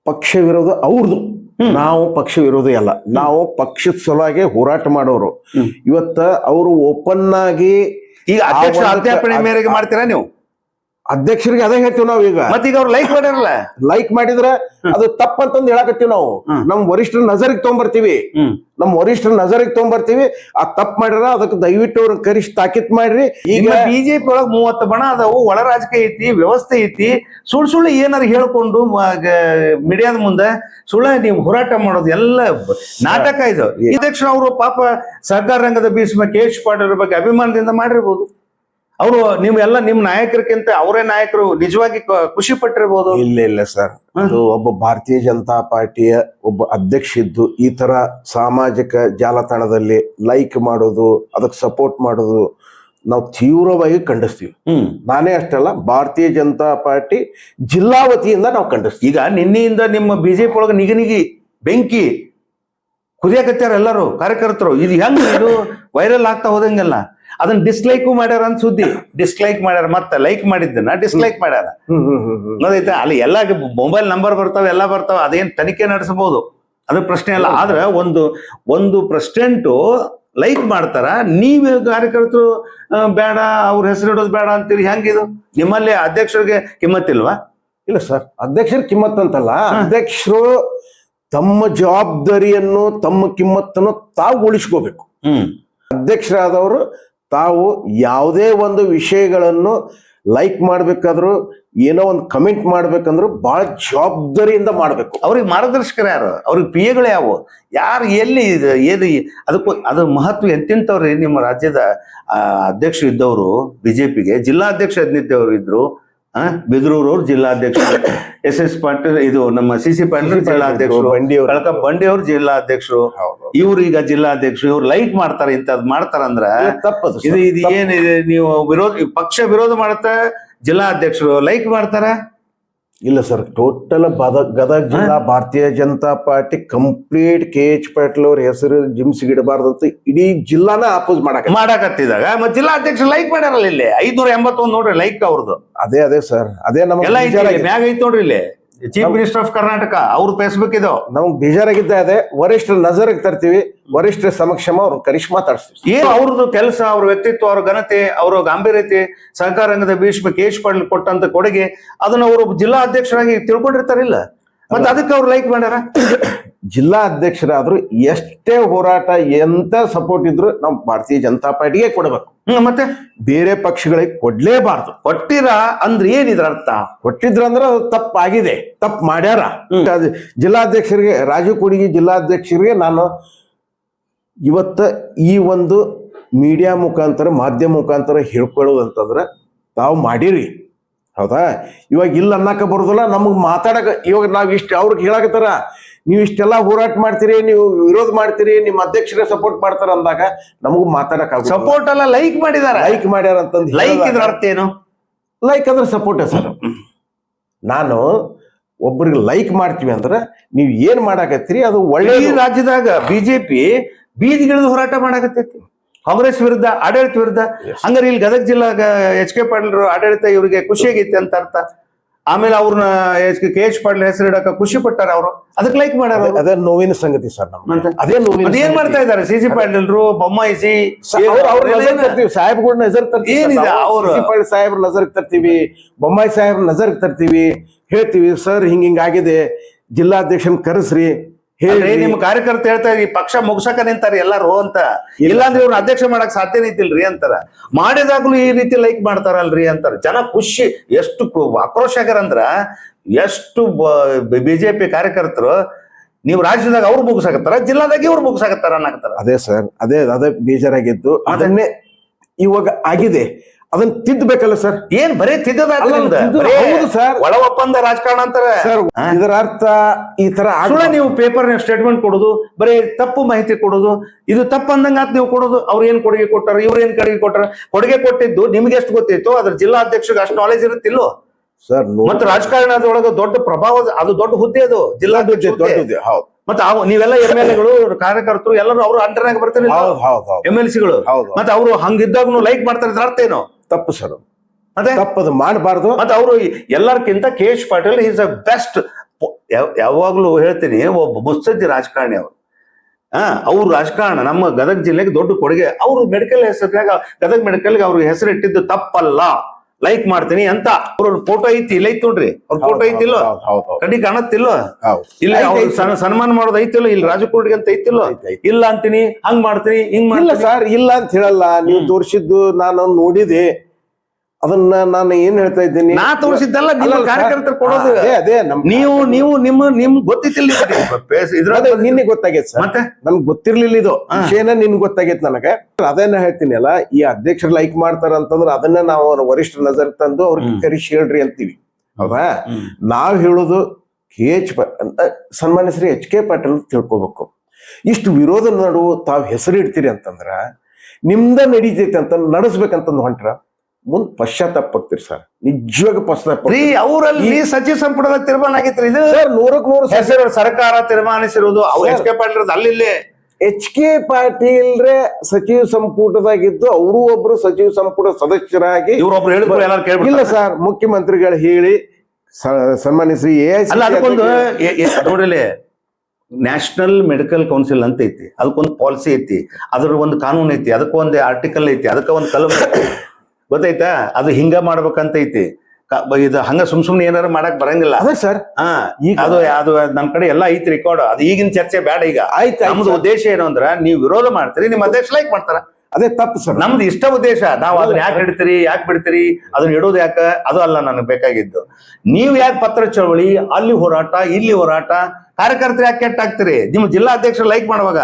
ಪಕ್ಷ ವಿರೋಧ ಅವ್ರದ್ದು ಹ್ಮ್. ನಾವು ಪಕ್ಷ ವಿರೋಧಿ ಅಲ್ಲ. ನಾವು ಪಕ್ಷದ ಸಲುವಾಗಿ ಹೋರಾಟ ಮಾಡೋರು. ಹ್ಮ್. ಇವತ್ತ ಅವರು ಓಪನ್ ಆಗಿ ಈಗ ಆ ಅಧ್ಯಕ್ಷ ಒಂದು- ಮೇರೆಗೆ ಮಾಡ್ತೀರಾ ನೀವು? ಅಧ್ಯಕ್ಷರಿಗೆ ಅದೇ ಹೇಳ್ತೀವಿ ನಾವು ಈಗ. ಮತ್ತೆ ಈಗ ಅವ್ರು ಲೈಕ್ ಮಾಡಿರಲ್ಲ? ಲೈಕ್ ಮಾಡಿದ್ರೆ ಅದು ತಪ್ಪಂತಂದು ಹೇಳಕತ್ತೀವಿ ನಾವು. ನಮ್ ವರಿಷ್ಠರ ನಜರಿಗೆ ತೊಗೊಂಬರ್ತೀವಿ. ಹ್ಮ್. ನಮ್ ವರಿಷ್ಠರ ನಜರಿಗೆ ತೊಗೊಂಬರ್ತೀವಿ. ಆ ತಪ್ಪು ಮಾಡಿರ ಅದಕ್ಕೆ ದಯವಿಟ್ಟು ಅವ್ರ ಕರಿಸ್ ತಾಕೀತ್ ಮಾಡ್ರಿ. ಈಗ ಬಿಜೆಪಿ ಒಳಗ್ ಮೂವತ್ತು ಬಣ ಅದಾವು ಒಳ ರಾಜಕೀಯ ಐತಿ ವ್ಯವಸ್ಥೆ ಐತಿ. ಸುಳ್ಳು ಸುಳ್ಳು ಏನಾರು ಹೇಳ್ಕೊಂಡು ಮೀಡಿಯಾದ ಮುಂದೆ ಸುಳ್ಳ ನೀವು ಹೋರಾಟ ಮಾಡೋದು ಎಲ್ಲ ನಾಟಕ ಇದು. ಅಧ್ಯಕ್ಷ ಅವರು ಪಾಪ ಸಹಕಾರ ರಂಗದ ಬೀಸ್ಮ ಕೆ ಎಚ್ ಪಾಟೀಲ್ ಬಗ್ಗೆ ಅಭಿಮಾನದಿಂದ ಮಾಡಿರ್ಬೋದು. ಅವರು ನೀವು ಎಲ್ಲ ನಿಮ್ ನಾಯಕರಿಗಿಂತ ಅವರೇ ನಾಯಕರು ನಿಜವಾಗಿ ಖುಷಿ ಪಟ್ಟಿರ್ಬೋದು. ಇಲ್ಲ ಇಲ್ಲ ಸರ್. ಅದು ಒಬ್ಬ ಭಾರತೀಯ ಜನತಾ ಪಾರ್ಟಿಯ ಒಬ್ಬ ಅಧ್ಯಕ್ಷ ಇದ್ದು ಈ ತರ ಸಾಮಾಜಿಕ ಜಾಲತಾಣದಲ್ಲಿ ಲೈಕ್ ಮಾಡೋದು ಅದಕ್ಕೆ ಸಪೋರ್ಟ್ ಮಾಡೋದು ನಾವು ತೀವ್ರವಾಗಿ ಖಂಡಿಸ್ತೀವಿ. ನಾನೇ ಅಷ್ಟಲ್ಲ ಭಾರತೀಯ ಜನತಾ ಪಾರ್ಟಿ ಜಿಲ್ಲಾ ವತಿಯಿಂದ ನಾವು ಖಂಡಿಸ್ತೀವಿ. ಈಗ ನಿನ್ನೆಯಿಂದ ನಿಮ್ಮ ಬಿಜೆಪಿ ಒಳಗೆ ನಿಗನಿಗಿ ನಿಗಿ ಬೆಂಕಿ ಕುದಿಯಕತ್ಯಾರ ಎಲ್ಲರೂ ಕಾರ್ಯಕರ್ತರು. ಇದು ಹೆಂಗ್ ಇದು? ವೈರಲ್ ಆಗ್ತಾ ಹೋದಂಗೆಲ್ಲ. ಅದನ್ನ ಡಿಸ್ಲೈಕು ಮಾಡ್ಯಾರ ಅಂತ ಸುದ್ದಿ. ಡಿಸ್ಲೈಕ್ ಮಾಡ್ಯಾರ ಮತ್ತೆ ಲೈಕ್ ಮಾಡಿದ್ದನ್ನ ಡಿಸ್ಲೈಕ್ ಮಾಡ್ಯಾರ. ಅನ್ನೋದೈತೆ ಅಲ್ಲಿ ಎಲ್ಲ ಮೊಬೈಲ್ ನಂಬರ್ ಬರ್ತಾವ ಎಲ್ಲ ಬರ್ತಾವ ಅದೇನ್ ತನಿಖೆ ನಡೆಸಬಹುದು? ಅದು ಪ್ರಶ್ನೆ ಅಲ್ಲ. ಆದ್ರೆ ಒಂದು ಒಂದು ಪ್ರೆಸಿಡೆಂಟು ಲೈಕ್ ಮಾಡ್ತಾರ ನೀವ್ ಕಾರ್ಯಕರ್ತರು ಬೇಡ ಅವ್ರ ಹೆಸರು ಇಡೋದು ಬೇಡ ಅಂತೀರಿ ಹೆಂಗಿದು? ನಿಮ್ಮಲ್ಲಿ ಅಧ್ಯಕ್ಷರಿಗೆ ಕಿಮ್ಮತ್ತಿಲ್ವಾ? ಇಲ್ಲ ಸರ್ ಅಧ್ಯಕ್ಷರ ಕಿಮ್ಮತ್ ಅಂತಲ್ಲ ಅಧ್ಯಕ್ಷರು ತಮ್ಮ ಜವಾಬ್ದಾರಿಯನ್ನು ತಮ್ಮ ಕಿಮ್ಮತ್ತನ್ನು ತಾವು ಉಳಿಸ್ಕೋಬೇಕು. ಹ್ಮ್. ಅಧ್ಯಕ್ಷರಾದವರು ತಾವು ಯಾವುದೇ ಒಂದು ವಿಷಯಗಳನ್ನು ಲೈಕ್ ಮಾಡ್ಬೇಕಾದ್ರು, ಏನೋ ಒಂದು ಕಮೆಂಟ್ ಮಾಡ್ಬೇಕಂದ್ರು ಬಹಳ ಜವಾಬ್ದಾರಿಯಿಂದ ಮಾಡ್ಬೇಕು. ಅವ್ರಿಗೆ ಮಾರ್ಗದರ್ಶಕರು ಯಾರು? ಅವ್ರಿಗೆ ಪಿ ಎಗಳು ಯಾವು? ಯಾರು ಎಲ್ಲಿ ಏನು ಅದಕ್ಕೂ ಅದ್ರ ಮಹತ್ವ ಎಂತೆಂಥವ್ರಿ, ನಿಮ್ಮ ರಾಜ್ಯದ ಅಧ್ಯಕ್ಷರು ಇದ್ದವರು, ಬಿಜೆಪಿಗೆ, ಜಿಲ್ಲಾಧ್ಯಕ್ಷ ನಿದ್ದವರು ಇದ್ರು ಆ ಬಿದ್ರೂರವ್ರು ಜಿಲ್ಲಾಧ್ಯಕ್ಷರು. ಎಸ್ ಎಸ್ ಪಾಟೀಲ್ ಇದು ನಮ್ಮ ಸಿ ಸಿ ಪಾಟೀಲ್ ಜಿಲ್ಲಾಧ್ಯಕ್ಷರು. ಕಳಕ ಬಂಡಿಯವ್ರು ಜಿಲ್ಲಾಧ್ಯಕ್ಷರು. ಇವ್ರು ಈಗ ಜಿಲ್ಲಾಧ್ಯಕ್ಷರು ಇವ್ರು ಲೈಕ್ ಮಾಡ್ತಾರೆ ಇಂಥದ್ ಮಾಡ್ತಾರಂದ್ರ ತಪ್ಪದು ಇದು. ಇದು ಏನಿದೆ ನೀವು ವಿರೋಧ ಪಕ್ಷ ವಿರೋಧ ಮಾಡುತ್ತೆ ಜಿಲ್ಲಾಧ್ಯಕ್ಷರು ಲೈಕ್ ಮಾಡ್ತಾರ? ಇಲ್ಲ ಸರ್ ಟೋಟಲ್ ಗದಗ ಜಿಲ್ಲಾ Bharatiya Janata party complete K H Patil ಅವ್ರ ಹೆಸರು ಜಿಮ್ಸ್ಗಿಡಬಾರ್ದು ಅಂತ ಇಡೀ ಜಿಲ್ಲಾನ ಅಪೋಸ್ ಮಾಡಕ ಮಾಡಕತ್ತಿದಾಗ ಮತ್ತೆ ಜಿಲ್ಲಾಧ್ಯಕ್ಷ ಲೈಕ್ ಮಾಡ್ಯಾರಲ್ಲ ಇಲ್ಲಿ ಐದ್ನೂರ ಎಂಬತ್ತೊಂದು ನೋಡ್ರಿ ಲೈಕ್ ಅವ್ರದ್ದು ಅದೇ ಅದೇ ಸರ್ ಅದೇ ನಮ್ಗೆ ಮ್ಯಾಗ ಐತಿ ನೋಡ್ರಿ ಇಲ್ಲಿ. ಚೀಫ್ ಮಿನಿಸ್ಟರ್ ಆಫ್ ಕರ್ನಾಟಕ ಅವ್ರು ಫೇಸ್ಬುಕ್ ಇದು. ನಮ್ಗೆ ಬೇಜಾರಾಗಿದ್ದ ಅದೇ ವರಿಷ್ಠ ನಜರಿಗೆ ತರ್ತೀವಿ ವರಿಷ್ಠರ ಸಮಕ್ಷಮ ಅವ್ರ ಕರಿಶ್ ಮಾತಾಡ್ಸ್ತೀವಿ ಏನು ಅವ್ರದ್ದು ಕೆಲಸ ಅವ್ರ ವ್ಯಕ್ತಿತ್ವ ಅವ್ರ ಘನತೆ ಅವ್ರ ಗಾಂಭೀರ್ಯತೆ ಸಹಕಾರ ರಂಗದ ಭೀಷ್ಮ ಕೇಶ್ ಪಾಟೀಲ್ ಕೊಟ್ಟಂತ ಕೊಡುಗೆ ಅದನ್ನ ಅವರು ಜಿಲ್ಲಾ ಅಧ್ಯಕ್ಷರಾಗಿ ತಿಳ್ಕೊಂಡಿರ್ತಾರಿಲ್ಲ. ಮತ್ತೆ ಅದಕ್ಕೆ ಅವ್ರು ಲೈಕ್ ಮಾಡ್ಯಾರ? ಜಿಲ್ಲಾ ಅಧ್ಯಕ್ಷರಾದ್ರು ಎಷ್ಟೇ ಹೋರಾಟ ಎಂತ ಸಪೋರ್ಟ್ ಇದ್ರು ನಾವು ಭಾರತೀಯ ಜನತಾ ಪಾರ್ಟಿಗೆ ಕೊಡಬೇಕು. ಮತ್ತೆ? ಬೇರೆ ಪಕ್ಷಗಳಿಗೆ ಕೊಡ್ಲೇಬಾರ್ದು. ಕೊಟ್ಟಿರ ಅಂದ್ರೆ ಏನಿದ್ರ ಅರ್ಥ? ಕೊಟ್ಟಿದ್ರಂದ್ರೆ ಅದು ತಪ್ಪಾಗಿದೆ. ತಪ್ಪು ಮಾಡ್ಯಾರ. ಜಿಲ್ಲಾಧ್ಯಕ್ಷರಿಗೆ ರಾಜೀವ್ ಕುಡಿಗಿ ಜಿಲ್ಲಾಧ್ಯಕ್ಷರಿಗೆ ನಾನು ಇವತ್ತ ಈ ಒಂದು ಮೀಡಿಯಾ ಮುಖಾಂತರ ಮಾಧ್ಯಮ ಮುಖಾಂತರ ಹೇಳ್ಕೊಳ್ಳೋದಂತಂದ್ರೆ ತಾವು ಮಾಡಿರಿ. ಹೌದಾ? ಇವಾಗ ಇಲ್ಲ ಅನ್ನಕ ಬರೋದಿಲ್ಲ ನಮಗೆ ಮಾತಾಡಕ ಇವಾಗ ನಾವು ಇಷ್ಟ ಅವ್ರಿಗೆ ಹೇಳಕತ್ತಾರ ನೀವು ಇಷ್ಟೆಲ್ಲ ಹೋರಾಟ ಮಾಡ್ತೀರಿ ನೀವು ವಿರೋಧ ಮಾಡ್ತೀರಿ ನಿಮ್ಮ ಅಧ್ಯಕ್ಷರೇ ಸಪೋರ್ಟ್ ಮಾಡ್ತಾರ ಅಂದಾಗ ನಮಗೂ ಮಾತಾಡಕ್ ಸಪೋರ್ಟ್ ಅಲ್ಲ ಲೈಕ್ ಮಾಡಿದಾರ. ಲೈಕ್ ಮಾಡ್ಯಾರ ಅಂತಂದು ಲೈಕ್ ಇದ್ರ ಅರ್ಥ ಏನು? ಲೈಕ್ ಅಂದ್ರೆ ಸಪೋರ್ಟ್ ಸರ್ ನಾನು ಒಬ್ಬರಿಗೆ ಲೈಕ್ ಮಾಡ್ತೀವಿ ಅಂದ್ರೆ ನೀವು ಏನ್ ಮಾಡಾಕತ್ತೀರಿ ಅದು ಒಳ್ಳೆ ರಾಜ್ಯದಾಗ ಬಿಜೆಪಿ ಬೀದಿಗಿಳಿದು ಹೋರಾಟ ಮಾಡಕತ್ತೈತಿ. ಕಾಂಗ್ರೆಸ್ ವಿರುದ್ಧ ಆಡಳಿತ ವಿರುದ್ಧ. ಹಂಗಾರೆ ಇಲ್ಲಿ ಗದಗ ಜಿಲ್ಲಾ ಎಚ್ ಕೆ ಪಾಟೀಲ್ ಆಡಳಿತ ಇವರಿಗೆ ಖುಷಿ ಆಗೈತಿ ಅಂತ ಅರ್ಥ. ಆಮೇಲೆ ಅವ್ರನ್ನ ಕೆ ಎಚ್ ಪಾಟೀಲ್ ಹೆಸರಿಡಕ ಖುಷಿ ಪಟ್ಟಾರ ಅವರು. ಅದಕ್ಕೆ ಲೈಕ್ ಮಾಡ್ಯಾರ. ಅದೇ ನೋವಿನ ಸಂಗತಿ ಸರ್? ಅದೇ ನೋವಿನ ಏನ್ ಮಾಡ್ತಾ ಇದಾರೆ ಸಿ ಸಿ ಪಾಟೀಲ್ರು ಬೊಮ್ಮಾಯಿಸಿ ಸ- ಅವ್ರು- ಅವ್ರ ನಜರ್ ಏನಿದೆ? ಅವರು ಪಾಟೀಲ್ ಸಾಹೇಬ್ರ ನಜರ್ ತರ್ತೀವಿ. ಬೊಮ್ಮಾಯಿ ಸಾಹೇಬ್ರ ನಜರ್ ತರ್ತೀವಿ. ಹೇಳ್ತೀವಿ ಸರ್ ಹಿಂಗ ಹಿಂಗ ಆಗಿದೆ. ಜಿಲ್ಲಾಧ್ಯಕ್ಷನ್ ಕರೆಸ್ರಿ. ಹೇಳಿ ನಿಮ್ ಕಾರ್ಯಕರ್ತ ಹೇಳ್ತಾ ಈ ಪಕ್ಷ ಮುಗ್ಸಕ ನಿಂತಾರೆ ಎಲ್ಲಾರು ಅಂತ. ಇಲ್ಲಾಂದ್ರೆ ಇವ್ರನ್ನ ಅಧ್ಯಕ್ಷ ಮಾಡಕ್ ಸಾಧ್ಯನೇ ಇದ್ದಿಲ್ರಿ ಅಂತಾರ. ಮಾಡಿದಾಗ್ಲೂ ಈ ರೀತಿ ಲೈಕ್ ಮಾಡ್ತಾರಲ್ರಿ ಅಂತಾರ. ಜನ ಖುಷಿ ಎಷ್ಟು ಆಕ್ರೋಶ ಆಕ್ರೋಶ ಆಗ್ಯಾರಂದ್ರ ಎಷ್ಟು ಬಿಜೆಪಿ ಕಾರ್ಯಕರ್ತರು ನೀವು ರಾಜ್ಯದಾಗ ಅವ್ರು ಮುಗಿಸಾಕತ್ತಾರ ಜಿಲ್ಲಾದಾಗ ಇವ್ರು ಮುಗಿಸಾಕತ್ತಾರ ಅನ್ನಕತ್ತಾರ. ಅದೇ ಸರ್ ಅದೇ ಅದೇ ಬೇಜಾರಾಗಿತ್ತು ಅದನ್ನೇ ಇವಾಗ ಆಗಿದೆ. ಅದನ್ನ ತಿದ್ದಬೇಕಲ್ಲ ಸರ್? ಏನ್ ಬರೀ ತಿದ್ದದ. ಒಳ ಒಪ್ಪಂದ ರಾಜಕಾರಣ ಅಂತಾರೆ. ಸರ್ ಇದರ ಅರ್ಥ ಈ ತರ ನೀವು ಪೇಪರ್ ಸ್ಟೇಟ್ಮೆಂಟ್ ಕೊಡೋದು ಬರೀ ತಪ್ಪು ಮಾಹಿತಿ ಕೊಡೋದು ಇದು ತಪ್ಪು ಅಂದಂಗ ನೀವು ಕೊಡೋದು ಅವ್ರು ಏನ್ ಕೊಡುಗೆ ಕೊಟ್ಟಾರ ಇವ್ರು ಏನ್ ಕೊಡುಗೆ ಕೊಟ್ಟಾರ? ಕೊಡುಗೆ ಕೊಟ್ಟಿದ್ದು ನಿಮ್ಗೆ ಎಷ್ಟು ಗೊತ್ತಿತ್ತು? ಅದ್ರ ಜಿಲ್ಲಾ ಅಧ್ಯಕ್ಷಗೆ ಅಷ್ಟು ನಾಲೆಜ್ ಇರುತ್ತಿಲ್ಲ ಸರ್ ಮತ್ತೆ ರಾಜಕಾರಣದೊಳಗ ದೊಡ್ಡ ಪ್ರಭಾವ ಅದು ದೊಡ್ಡ ಹುದ್ದೆ ಅದು ಜಿಲ್ಲಾ ದೊಡ್ಡ ಹೌದು. ಮತ್ತೆ ಅವು ನೀವೆಲ್ಲ ಎಂ ಎಲ್ ಎಗಳು ಕಾರ್ಯಕರ್ತರು ಎಲ್ಲರೂ ಅವ್ರು ಅಂಡರ್ನಾಗ ಬರ್ತಾರೆ ಹೌದು ಹೌದು ಹೌದು. ಎಂ ಎಲ್ ಸಿಗಳು ಹೌದು ಮತ್ತೆ ಅವರು ಹಂಗಿದ್ದಾಗೂ ಲೈಕ್ ಮಾಡ್ತಾರೆ ಅರ್ಥ ಏನು? ತಪ್ಪು ಸರ್ ಅದೇ. ತಪ್ಪದು ಮಾಡಬಾರ್ದು. ಮತ್ತೆ ಅವರು ಎಲ್ಲರ್ಕಿಂತ K H Patil is a best ಯಾವಾಗಲೂ ಹೇಳ್ತೀನಿ ಒಬ್ಬ ಮುತ್ಸಜ್ಜಿ ರಾಜಕಾರಣಿ ಅವರು. ಹಾ ಅವ್ರು ರಾಜಕಾರಣ ನಮ್ಮ ಗದಗ ಜಿಲ್ಲೆಗೆ ದೊಡ್ಡ ಕೊಡುಗೆ. ಅವರು ಮೆಡಿಕಲ್ ಹೆಸರಿನಾಗ ಗದಗ ಮೆಡಿಕಲ್ಗೆ ಅವ್ರಿಗೆ ಹೆಸರು ಇಟ್ಟಿದ್ದು ತಪ್ಪಲ್ಲ. ಲೈಕ್ ಮಾಡ್ತೀನಿ ಅಂತ ಅವ್ರ ಫೋಟೋ ಐತಿ ಇಲ್ಲ ಐತಿ ನೋಡ್ರಿ. ಅವ್ರ ಫೋಟೋ ಐತಿಲ್ಲ? ಕಡಿ ಕಾಣತ್ತಿಲ್ಲ? ಇಲ್ಲ ಸನ್ಮಾನ ಮಾಡೋದು ಐತಿಲ್ಲ? ಇಲ್ಲಿ ರಾಜಕೋಟಿಗೆ ಅಂತ ಐತಿಲ್ಲ? ಐತೆ, ಐತೆ. ಇಲ್ಲ ಅಂತೀನಿ ಹಂಗ್ ಮಾಡ್ತೀನಿ ಹಿಂಗ್ ಇಲ್ಲ ಸರ್ ಇಲ್ಲ ಅಂತ ಹೇಳಲ್ಲ. ನೀವು ತೋರಿಸಿದ್ದು ನಾನು ನೋಡಿದೆ. ಅದನ್ನ ನಾನು ಏನ್ ಹೇಳ್ತಾ ಇದ್ದೀನಿ? ನಾ ತೋರಿಸಿದ್ದಲ್ಲ ನಿಮ್ಮ. ಕಾರ್ಯಕರ್ತರು ಕೊಡೋದು. ಅದೇ ಅದೇ ನಮ್ ನೀವು ನೀವು ನಿಮ್ಮ ನಿಮ್ ಗೊತ್ತಿತ್ತಿಲ್ಲ ಇದ್ರ ನಿನ್ನೆ ಗೊತ್ತಾಗೈತೆ ಸರ್. ಮತ್ತೆ? ನನ್ಗೆ ಗೊತ್ತಿರ್ಲಿಲ್ಲ ಇದು. ವಿಷಯನ ನಿನ್ ಗೊತ್ತಾಗೈತೆ ನನಗೆ. ಅದನ್ನ ಹೇಳ್ತೀನಿ ಅಲ್ಲ ಈ ಅಧ್ಯಕ್ಷರು ಲೈಕ್ ಮಾಡ್ತಾರ ಅಂತಂದ್ರೆ ಅದನ್ನ ನಾವು ಅವ್ರ ವರಿಷ್ಠ ನಜರ್ ತಂದು ಅವ್ರಿಗೆ. ಕರಿಸಿ ಹೇಳ್ರಿ ಅಂತೀವಿ. ಹೌದಾ. ನಾವ್ ಹೇಳೋದು ಕೆ ಎಚ್ ಸನ್ಮಾನ್ಯ ಶ್ರೀ ಎಚ್ ಕೆ ಪಾಟೀಲ್ ತಿಳ್ಕೊಬೇಕು. ಇಷ್ಟು ವಿರೋಧ ನಡುವು ತಾವ್ ಹೆಸರು ಇಡ್ತೀರಿ ಅಂತಂದ್ರ ನಿಮ್ದ ನಡೀತೈತೆ ಅಂತ ನಡೆಸ್ಬೇಕಂತಂದು ಹೊಂಟ್ರ. ಮುಂದ್ ಪಶ್ಚಾತ್ತಾಪಡ್ತೀರಿ ಸರ್. ನಿಜವಾಗ ಪಶ್ಚಾತ್ತಾಪ ರೀ ಅವರಲ್ಲಿ ಸಚಿವ ಸಂಪುಟದ ತೀರ್ಮಾನ ಆಗಿತ್ತು ಇದು? ಸರ್ ನೂರಕ್ ನೂರು ಹೆಸರು ಸರ್ಕಾರ ತೀರ್ಮಾನಿಸಿರುವುದು ಅವ್ರು. ಎಚ್ ಕೆ ಪಾಟೀಲ್ ಅಲ್ಲಿ ಎಚ್ ಕೆ ಪಾಟೀಲ್ರೆ ಸಚಿವ ಸಂಪುಟದಾಗಿದ್ದು ಅವರು ಒಬ್ರು ಸಚಿವ ಸಂಪುಟ ಸದಸ್ಯರಾಗಿ ಇಲ್ಲ ಸರ್ ಮುಖ್ಯಮಂತ್ರಿಗಳು ಹೇಳಿ ಸನ್ಮಾನ್ಯ ಶ್ರೀ ನ್ಯಾಷನಲ್ ಮೆಡಿಕಲ್ ಕೌನ್ಸಿಲ್ ಅಂತ ಐತಿ. ಅದಕ್ಕೊಂದು ಪಾಲಿಸಿ ಐತಿ. ಅದ್ರ ಒಂದು ಕಾನೂನು ಐತಿ. ಅದಕ್ಕೊಂದು ಆರ್ಟಿಕಲ್ ಐತಿ. ಅದಕ್ಕೆ ಒಂದು ಕಲಂ ಗೊತ್ತಾಯ್ತಾ? ಅದು ಹಿಂಗ ಮಾಡ್ಬೇಕಂತ ಐತಿ ಇದು ಹಂಗ ಸುಮ್ ಸುಮ್ನೆ ಏನಾರು ಮಾಡಕ್ ಬರಂಗಿಲ್ಲ. ಅದೇ ಸರ್. ಹಾ ಈಗ ಅದು ಅದು ನಮ್ ಕಡೆ ಎಲ್ಲ ಐತಿ ರೆಕಾರ್ಡ್ ಅದು ಈಗಿನ ಚರ್ಚೆ ಬೇಡ ಈಗ. ಆಯ್ತು ಆಯ್ತು ನಮ್ದು ಉದ್ದೇಶ ಏನು ಅಂದ್ರ ನೀವು ವಿರೋಧ ಮಾಡ್ತೀರಿ ನಿಮ್ಮ ಅಧ್ಯಕ್ಷ ಲೈಕ್ ಮಾಡ್ತಾರ. ಅದೇ ತಪ್ಪು ಸರ್. ನಮ್ದು ಇಷ್ಟ ಉದ್ದೇಶ ನಾವು ಅದನ್ನ ಯಾಕೆ ಹಿಡ್ತೀರಿ ಯಾಕೆ ಬಿಡ್ತೀರಿ ಅದನ್ನ ಇಡೋದು ಯಾಕ? ಅದು ಅಲ್ಲ ನನಗೆ ಬೇಕಾಗಿದ್ದು. ನೀವು ಯಾಕೆ ಪತ್ರ ಚಳವಳಿ ಅಲ್ಲಿ ಹೋರಾಟ ಇಲ್ಲಿ ಹೋರಾಟ ಕಾರ್ಯಕರ್ತರು ಯಾಕೆ ಕೆಟ್ಟ ಆಗ್ತೀರಿ? ನಿಮ್ಮ ಜಿಲ್ಲಾ ಅಧ್ಯಕ್ಷರು ಲೈಕ್ ಮಾಡುವಾಗ.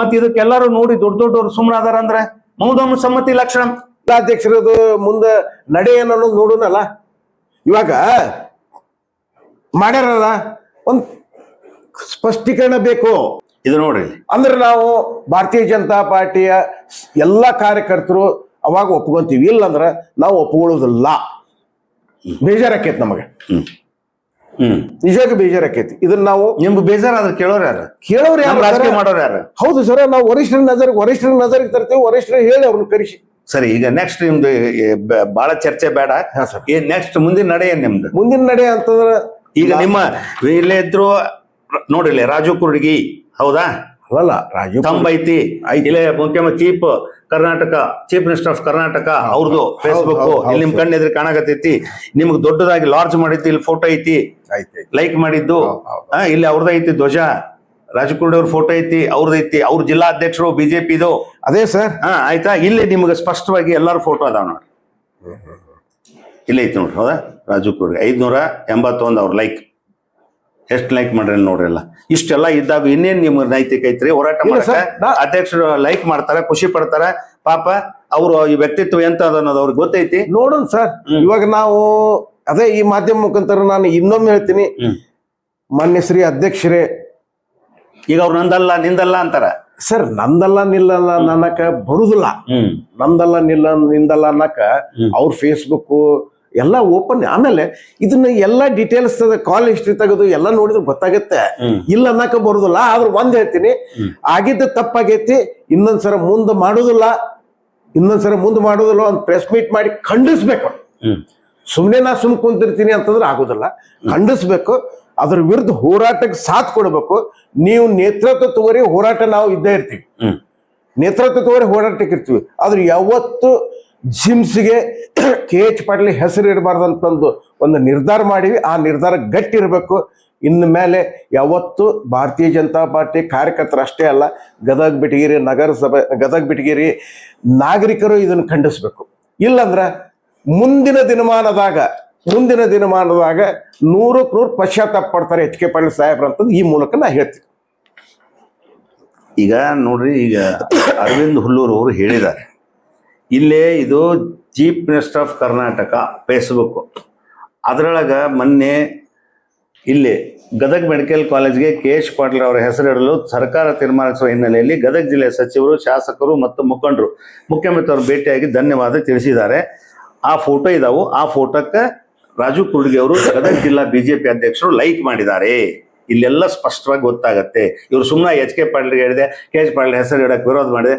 ಮತ್ತೆ ಇದಕ್ಕೆಲ್ಲರೂ ನೋಡಿ ದೊಡ್ಡ ದೊಡ್ಡವ್ರು ಸುಮ್ಮನಾದಾರ ಅಂದ್ರೆ ಮೌದಮ್ಮ ಸಮ್ಮತಿ ಲಕ್ಷಣ. ಅಧ್ಯಕ್ಷರದು ಮುಂದ ನಡೆ ಅನ್ನೋದು ನೋಡೋಣಲ್ಲ ಇವಾಗ ಮಾಡ್ಯಾರಲ್ಲ? ಒಂದು ಸ್ಪಷ್ಟೀಕರಣ ಬೇಕು. ಇದು ನೋಡ್ರಿ. ಅಂದ್ರೆ ನಾವು ಭಾರತೀಯ ಜನತಾ ಪಾರ್ಟಿಯ ಎಲ್ಲ ಕಾರ್ಯಕರ್ತರು ಅವಾಗ ಒಪ್ಕೊಂತೀವಿ. ಇಲ್ಲಂದ್ರೆ ನಾವು ಒಪ್ಕೊಳ್ಳೋದಿಲ್ಲ ಬೇಜಾರಾಕೈತಿ ನಮಗೆ. ಹ್ಮ್. ನಿಜವಾಗಿ ಬೇಜಾರಾಕೈತಿ. ಇದನ್ನ ನಾವು ನಿಮ್ಗೆ ಬೇಜಾರಾದ್ರೆ ಕೇಳೋರು ಯಾರು? ಕೇಳೋರು ಯಾರು? ರಾಜಕೀಯ? ಮಾಡೋರು ಯಾರು? ಹೌದು ಸರ್ ನಾವು ವರಿಷ್ಠರ ನಜರ್ ವರಿಷ್ಠರ ನಜರಿಗೆ ತರ್ತೀವಿ ವರಿಷ್ಠರು ಹೇಳಿ ಅವ್ರನ್ನ ಕರೆಸಿ. ಸರಿ ಈಗ ನೆಕ್ಸ್ಟ್ ನಿಮ್ದು ಬಹಳ ಚರ್ಚೆ ಬೇಡ. ಏನ್ ನೆಕ್ಸ್ಟ್ ಮುಂದಿನ ನಡೆ ಏನ್ ನಿಮ್ದು? ಮುಂದಿನ ನಡೆ ಅಂತಂದ್ರೆ ಈಗ ನಿಮ್ಮ ಇಲ್ಲೇ ಇದ್ರು ನೋಡಿಲ್ಲ ರಾಜು ಕುರ್ಡಿಗಿ ಹೌದಾ? ಅಲ್ಲ ರಾಜು ತಂಬೈತಿ. ಇಲ್ಲೇ ಮುಖ್ಯಮಂತ್ರಿ chief Karnataka chief minister of Karnataka ಅವ್ರದ್ದು ಫೇಸ್ಬುಕ್ ಇಲ್ಲಿ ನಿಮ್ ಕಣ್ಣು ಎದುರು ಕಾಣಕತ್ತೈತಿ. ನಿಮ್ಗೆ ದೊಡ್ಡದಾಗಿ ಲಾರ್ಜ್ ಮಾಡಿದ್ದು ಇಲ್ಲಿ ಫೋಟೋ ಐತಿ. ಲೈಕ್ ಮಾಡಿದ್ದು. ಇಲ್ಲಿ ಅವ್ರದ್ದು ಐತಿ ಧ್ವಜ. ರಾಜಕುರ್ಡಿ ಅವ್ರ ಫೋಟೋ ಐತಿ ಅವ್ರದ್ದು ಐತಿ ಅವ್ರ ಜಿಲ್ಲಾ ಅಧ್ಯಕ್ಷರು ಬಿಜೆಪಿದು. ಅದೇ ಸರ್ ಹಾ ಆಯ್ತಾ? ಇಲ್ಲಿ ನಿಮ್ಗೆ ಸ್ಪಷ್ಟವಾಗಿ ಎಲ್ಲಾರು ಫೋಟೋ ಅದಾವ ನೋಡ್ರಿ. ಇಲ್ಲಿ ಐತಿ ನೋಡ್ರಿ ಹೌದಾ? ರಾಜು ಕುರ್ಡಿ ಐದ್ನೂರ ಎಂಬತ್ತೊಂದು ಅವ್ರ ಲೈಕ್ ಎಷ್ಟು ಲೈಕ್ ಮಾಡ್ರಿ ಅಲ್ಲಿ ನೋಡ್ರಿ ಎಲ್ಲ. ಇಷ್ಟೆಲ್ಲ ಇದ್ದಾಗ ಇನ್ನೇನ್ ನಿಮ್ಗೆ ನೈತಿಕ ಐತ್ರಿ? ಹೋರಾಟ ಅಧ್ಯಕ್ಷರು ಲೈಕ್ ಮಾಡ್ತಾರೆ ಖುಷಿ ಪಡ್ತಾರೆ. ಪಾಪ ಅವರು ಈ ವ್ಯಕ್ತಿತ್ವ ಎಂತ ಅನ್ನೋದು ಅವ್ರಿಗೆ ಗೊತ್ತೈತಿ. ನೋಡೋಣ ಸರ್. ಇವಾಗ ನಾವು ಅದೇ ಈ ಮಾಧ್ಯಮ ಮುಖಾಂತರ ನಾನು ಇನ್ನೊಮ್ಮೆ ಹೇಳ್ತೀನಿ. ಮಾನ್ಯ ಶ್ರೀ ಅಧ್ಯಕ್ಷರೇ ಈಗ ಅವ್ರು ನಂದಲ್ಲ ನಿಂದಲ್ಲ ಅಂತಾರ. ಸರ್ ನಂದಲ್ಲ ನಿಲ್ಲಲ್ಲ ಅನ್ನಕ ಬರುದಿಲ್ಲ. ನಂದಲ್ಲ ನಿಲ್ಲ ನಿಂದಲ್ಲ ಅನ್ನಕ ಅವ್ರ ಫೇಸ್ಬುಕ್ ಎಲ್ಲ ಓಪನ್ ಆಮೇಲೆ ಇದನ್ನ ಎಲ್ಲ ಡೀಟೇಲ್ಸ್ ಕಾಲ್ ಹಿಸ್ಟ್ರಿ ತೆಗೆದು ಎಲ್ಲ ನೋಡಿದ್ರೆ ಗೊತ್ತಾಗುತ್ತೆ. ಇಲ್ಲ ಅನ್ನಕ ಬರುದಿಲ್ಲ ಆದ್ರೆ ಒಂದ್ ಹೇಳ್ತೀನಿ. ಆಗಿದ್ದ ತಪ್ಪಾಗೈತಿ ಇನ್ನೊಂದ್ಸರ ಮುಂದೆ ಮಾಡುದಿಲ್ಲ ಇನ್ನೊಂದ್ಸರ ಮುಂದೆ ಮಾಡುದಿಲ್ಲ ಒಂದು ಪ್ರೆಸ್ ಮೀಟ್ ಮಾಡಿ ಖಂಡಿಸ್ಬೇಕು. ಸುಮ್ನೆ ಸುಮ್ಮನೆ ನಾ ಸುಮ್ ಕುಂತಿರ್ತೀನಿ ಅಂತಂದ್ರೆ ಆಗುದಿಲ್ಲ. ಖಂಡಿಸ್ಬೇಕು ಅದ್ರ ವಿರುದ್ಧ ಹೋರಾಟಕ್ಕೆ ಸಾಥ್ ಕೊಡಬೇಕು. ನೀವು ನೇತೃತ್ವ ತೋರಿ ಹೋರಾಟ ನಾವು ಇದ್ದೇ ಇರ್ತೀವಿ. ನೇತೃತ್ವ ತಗೋರಿ ಹೋರಾಟಕ್ಕೆ ಇರ್ತೀವಿ. ಆದ್ರೆ ಯಾವತ್ತು ಜಿಮ್ಸ್ಗೆ ಕೆ ಎಚ್ ಪಾಟೀಲ್ ಹೆಸರು ಇರಬಾರ್ದು ಅಂತಂದು ಒಂದು ನಿರ್ಧಾರ ಮಾಡಿವಿ. ಆ ನಿರ್ಧಾರ ಗಟ್ಟಿ ಇರಬೇಕು. ಇನ್ನು ಮೇಲೆ ಯಾವತ್ತು ಭಾರತೀಯ ಜನತಾ ಪಾರ್ಟಿ ಕಾರ್ಯಕರ್ತರು ಅಷ್ಟೇ ಅಲ್ಲ ಗದಗ ಬಿಟಗಿರಿ ನಗರಸಭೆ ಗದಗ ಬಿಟಗಿರಿ ನಾಗರಿಕರು ಇದನ್ನು ಖಂಡಿಸ್ಬೇಕು. ಇಲ್ಲಂದ್ರ ಮುಂದಿನ ದಿನಮಾನದಾಗ ಮುಂದಿನ ದಿನಮಾನದಾಗ ನೂರಕ್ಕೆ ನೂರು ಪಶ್ಚಾತ್ತಾಪ ಪಡ್ತಾರೆ ಎಚ್ ಕೆ ಪಾಟೀಲ್ ಸಾಹೇಬ್ರ ಅಂತಂದು ಈ ಮೂಲಕ ನಾ ಹೇಳ್ತೀನಿ. ಈಗ ನೋಡ್ರಿ, ಈಗ ಅರವಿಂದ್ ಹುಲ್ಲೂರು ಅವರು ಹೇಳಿದ್ದಾರೆ. ಇಲ್ಲೇ ಇದು chief minister of Karnataka Facebook ಅದರೊಳಗೆ ಮೊನ್ನೆ ಇಲ್ಲಿ ಗದಗ ಮೆಡಿಕಲ್ ಕಾಲೇಜ್ಗೆ ಕೆ ಎಚ್ ಪಾಟೀಲ್ ಅವರ ಹೆಸರಿಡಲು ಸರ್ಕಾರ ತೀರ್ಮಾನಿಸುವ ಹಿನ್ನೆಲೆಯಲ್ಲಿ ಗದಗ ಜಿಲ್ಲೆಯ ಸಚಿವರು, ಶಾಸಕರು ಮತ್ತು ಮುಖಂಡರು ಮುಖ್ಯಮಂತ್ರಿ ಅವರು ಭೇಟಿಯಾಗಿ ಧನ್ಯವಾದ ತಿಳಿಸಿದ್ದಾರೆ. ಆ ಫೋಟೋ ಇದಾವು. ಆ ಫೋಟೋಕ್ಕೆ ರಾಜು ಕುರುಡಿಗೆ ಅವರು ಗದಗ ಜಿಲ್ಲಾ ಬಿಜೆಪಿ ಅಧ್ಯಕ್ಷರು ಲೈಕ್ ಮಾಡಿದ್ದಾರೆ. ಇಲ್ಲೆಲ್ಲ ಸ್ಪಷ್ಟವಾಗಿ ಗೊತ್ತಾಗತ್ತೆ. ಇವರು ಸುಮ್ಮನೆ ಎಚ್ ಕೆ ಪಾಟೀಲ್ಗೆ ಹೇಳಿದೆ, ಕೆ ಎಚ್ ಪಾಟೀಲ್ ಹೆಸರು ಇಡಕ್ಕೆ ವಿರೋಧ ಮಾಡಿದೆ.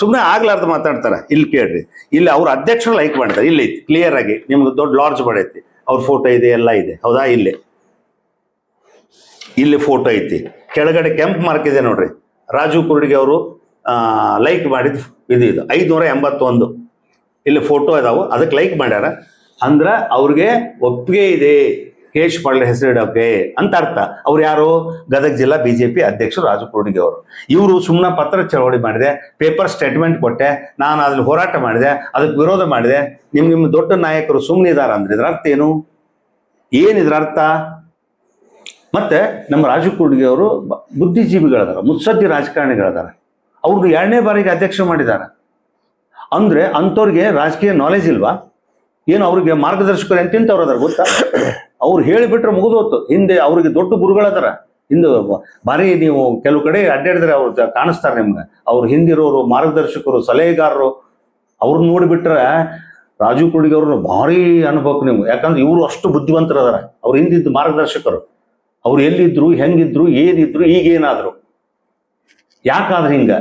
ಸುಮ್ಮನೆ ಆಗ್ಲಾರ್ದು ಮಾತಾಡ್ತಾರೆ, ಇಲ್ಲಿ ಕೇಳ್ರಿ. ಇಲ್ಲಿ ಅವ್ರ ಅಧ್ಯಕ್ಷರು ಲೈಕ್ ಮಾಡ್ತಾರೆ ಇಲ್ಲಿ ಕ್ಲಿಯರ್ ಆಗಿ ನಿಮ್ಗೆ ದೊಡ್ಡ ಲಾಡ್ಜ್ ಮಾಡೈತಿ ಅವ್ರ ಫೋಟೋ ಇದೆ, ಎಲ್ಲ ಇದೆ. ಹೌದಾ? ಇಲ್ಲಿ. ಇಲ್ಲಿ ಫೋಟೋ ಐತಿ. ಕೆಳಗಡೆ ಕೆಂಪು ಮಾರ್ಕ್ ಇದೆ ನೋಡ್ರಿ. ರಾಜು ಕುರುಡಿಗೆ ಅವರು ಲೈಕ್ ಮಾಡಿದ ಇದು ಇದು. ಐದುನೂರ ಎಂಬತ್ತೊಂದು. ಇಲ್ಲಿ ಫೋಟೋ ಇದಾವೆ. ಅದಕ್ಕೆ ಲೈಕ್ ಮಾಡ್ಯಾರ. ಅಂದ್ರೆ ಅವ್ರಿಗೆ ಒಪ್ಪಿಗೆ ಇದೆ. ಕೇಶ್ ಪಾಳ್ಯ ಹೆಸರಿಡೋಕೆ ಅಂತ ಅರ್ಥ. ಅವ್ರು ಯಾರು? ಗದಗ ಜಿಲ್ಲಾ ಬಿಜೆಪಿ ಅಧ್ಯಕ್ಷರು ರಾಜು ಅವರು. ಇವರು ಸುಮ್ಮನೆ ಪತ್ರ ಚಳವಳಿ ಮಾಡಿದೆ ಪೇಪರ್ ಸ್ಟೇಟ್ಮೆಂಟ್ ಕೊಟ್ಟೆ, ನಾನು ಅದ್ರಲ್ಲಿ ಹೋರಾಟ ಮಾಡಿದೆ, ಅದಕ್ಕೆ ವಿರೋಧ ಮಾಡಿದೆ. ನಿಮ್ ನಿಮ್ಮ ದೊಡ್ಡ ನಾಯಕರು ಸುಮ್ಮನೆ ಇದಾರ ಅಂದ್ರೆ ಇದ್ರ ಅರ್ಥ ಏನು? ಏನ್ ಇದ್ರ ಅರ್ಥ? ಮತ್ತೆ ನಮ್ಮ ರಾಜು ಅವರು ಬುದ್ಧಿಜೀವಿಗಳದಾರ, ಮುತ್ಸದ್ದಿ ರಾಜಕಾರಣಿಗಳದಾರ. ಅವ್ರಿಗೆ ಎರಡನೇ ಬಾರಿಗೆ ಅಧ್ಯಕ್ಷ ಮಾಡಿದ್ದಾರೆ ಅಂದ್ರೆ ಅಂಥವ್ರಿಗೆ ರಾಜಕೀಯ ನಾಲೆಜ್ ಇಲ್ವಾ? ಏನು ಅವ್ರಿಗೆ ಮಾರ್ಗದರ್ಶಕರು ಎಂತಿಂತವ್ರು ಅದಾರ ಗೊತ್ತಾ? ಅವ್ರು ಹೇಳಿಬಿಟ್ರೆ ಮುಗಿದೋತು ಹಿಂದೆ ಅವ್ರಿಗೆ ದೊಡ್ಡ ಗುರುಗಳದಾರ ಹಿಂದೆ ಭಾರಿ ನೀವು ಕೆಲವು ಕಡೆ ಅಡ್ಡಾಡಿದ್ರೆ ಅವ್ರು ಕಾಣಿಸ್ತಾರೆ ನಿಮ್ಗೆ. ಅವ್ರು ಹಿಂದಿರೋರು, ಮಾರ್ಗದರ್ಶಕರು, ಸಲಹೆಗಾರರು ಅವ್ರನ್ನ ನೋಡಿಬಿಟ್ರೆ ರಾಜು ಕುಡಿಗೆ ಅವ್ರನ್ನ ಭಾರಿ ಅನ್ಬೇಕು ನೀವು ಯಾಕಂದ್ರೆ ಇವರು ಅಷ್ಟು ಬುದ್ಧಿವಂತರದಾರ ಅವ್ರು ಹಿಂದಿದ್ದು ಮಾರ್ಗದರ್ಶಕರು. ಅವ್ರು ಎಲ್ಲಿದ್ರು, ಹೆಂಗಿದ್ರು, ಏನಿದ್ರು, ಈಗೇನಾದ್ರು. ಯಾಕಾದ್ರೆ ಹಿಂಗ.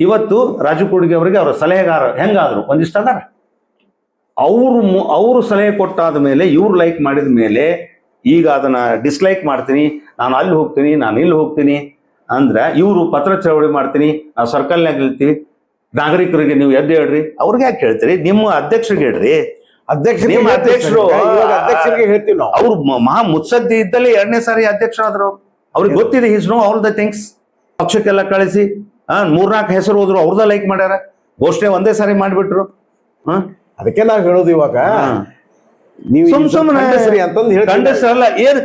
ಇವತ್ತು ರಾಜು ಕುಡಿಗೆ ಅವರಿಗೆ ಅವರ ಸಲಹೆಗಾರ ಹೆಂಗಾದ್ರು? ಒಂದಿಷ್ಟು ಅದಾರ? ಅವರು ಅವರು ಸಲಹೆ ಕೊಟ್ಟಾದ ಮೇಲೆ ಇವ್ರು ಲೈಕ್ ಮಾಡಿದ ಮೇಲೆ ಈಗ ಅದನ್ನ ಡಿಸ್ಲೈಕ್ ಮಾಡ್ತೀನಿ ನಾನು ಅಲ್ಲಿ ಹೋಗ್ತೀನಿ ನಾನು ಇಲ್ಲಿ ಹೋಗ್ತೀನಿ ಅಂದ್ರೆ ಇವರು ಪತ್ರ ಚಳವಳಿ ಮಾಡ್ತೀನಿ ನಾವು ಸರ್ಕಲ್ನಾಗ ಇರ್ತೀವಿ ನಾಗರಿಕರಿಗೆ ನೀವು ಎದ್ದು ಹೇಳ್ರಿ. ಅವ್ರಿಗೆ ಯಾಕೆ ಹೇಳ್ತೀರಿ? ನಿಮ್ಮ ಅಧ್ಯಕ್ಷರಿಗೆ ಹೇಳ್ರಿ. ಅಧ್ಯಕ್ಷ ನಿಮ್ಮ ಅಧ್ಯಕ್ಷರು ಅಧ್ಯಕ್ಷರಿಗೆ ಹೇಳ್ತೀವಿ ನಾವು. ಅವ್ರು ಮಹಾ ಮುತ್ಸದ್ದಿ ಇದ್ದಲ್ಲಿ ಎರಡನೇ ಸಾರಿ ಅಧ್ಯಕ್ಷರಾದ್ರು. ಅವ್ರಿಗೆ ಗೊತ್ತಿದೆ he's know all the things ಪಕ್ಷಕ್ಕೆಲ್ಲ ಕಳಿಸಿ ಮೂರ್ನಾಲ್ಕು ಹೆಸರು ಹೋದ್ರು ಅವ್ರದ ಲೈಕ್ ಮಾಡ್ಯಾರ. ಘೋಷಣೆ ಒಂದೇ ಸಾರಿ ಮಾಡಿಬಿಟ್ರು. ಹಾ ಅದಕ್ಕೆ ನಾವು ಹೇಳೋದು ಇವಾಗ. ನೀವು ಸುಮ್ ಖಂಡಸ್ರಿ ಅಂತಂದು ಹೇಳಿ ಏನ್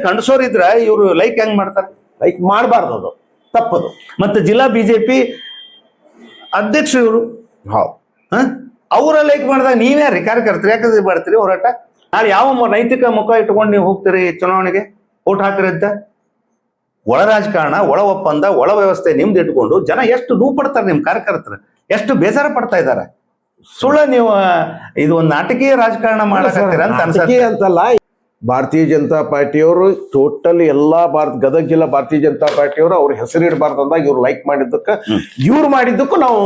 ಇವ್ರು ಲೈಕ್ ಹೆಂಗ್ ಮಾಡ್ತಾರೆ? ಲೈಕ್ ಮಾಡಬಾರ್ದು ಅದು ತಪ್ಪದು. ಮತ್ತೆ ಜಿಲ್ಲಾ ಬಿಜೆಪಿ ಅಧ್ಯಕ್ಷ ಇವರು? ಹೌದು. ಅವರ ಲೈಕ್ ಮಾಡಿದಾಗ ನೀವೇ ರೀ ಕಾರ್ಯಕರ್ತರು? ಯಾಕಂದ್ರೆ ಮಾಡ್ತೀರಿ ಹೋರಾಟ? ನಾಳೆ ಯಾವ ನೈತಿಕ ಮುಖ ಇಟ್ಕೊಂಡು ನೀವು ಹೋಗ್ತೀರಿ ಚುನಾವಣೆಗೆ? ಓಟ್ ಹಾಕ್ರಿ ಅಂತ? ಒಳ ರಾಜಕಾರಣ ಒಳ ಒಪ್ಪಂದ ಒಳ ವ್ಯವಸ್ಥೆ ನಿಮ್ದು ಇಟ್ಕೊಂಡು ಜನ ಎಷ್ಟು ನೋವು ಪಡ್ತಾರೆ ನಿಮ್ ಕಾರ್ಯಕರ್ತರು? ಎಷ್ಟು ಬೇಸರ ಪಡ್ತಾ ಇದ್ದಾರೆ? ಸುಳ್ಳ ನೀವು ಇದು ಒಂದು ನಾಟಕೀಯ ರಾಜಕಾರಣ ಮಾಡಕತ್ತೀರ ಅಂತ ನಾಟಕೀಯ ಅನ್ಸುತ್ತೆ ಅಂತಲ್ಲ ಭಾರತೀಯ ಜನತಾ ಪಾರ್ಟಿಯವರು ಟೋಟಲ್ ಎಲ್ಲಾ ಭಾರತ ಗದಗ ಜಿಲ್ಲಾ ಭಾರತೀಯ ಜನತಾ ಪಾರ್ಟಿಯವರು ಅವ್ರ ಹೆಸರಿಡಬಾರ್ದು ಅಂದಾಗ ಇವ್ರು ಲೈಕ್ ಮಾಡಿದ್ದಕ್ಕ ಇವ್ರು ಮಾಡಿದ್ದಕ್ಕೂ ನಾವು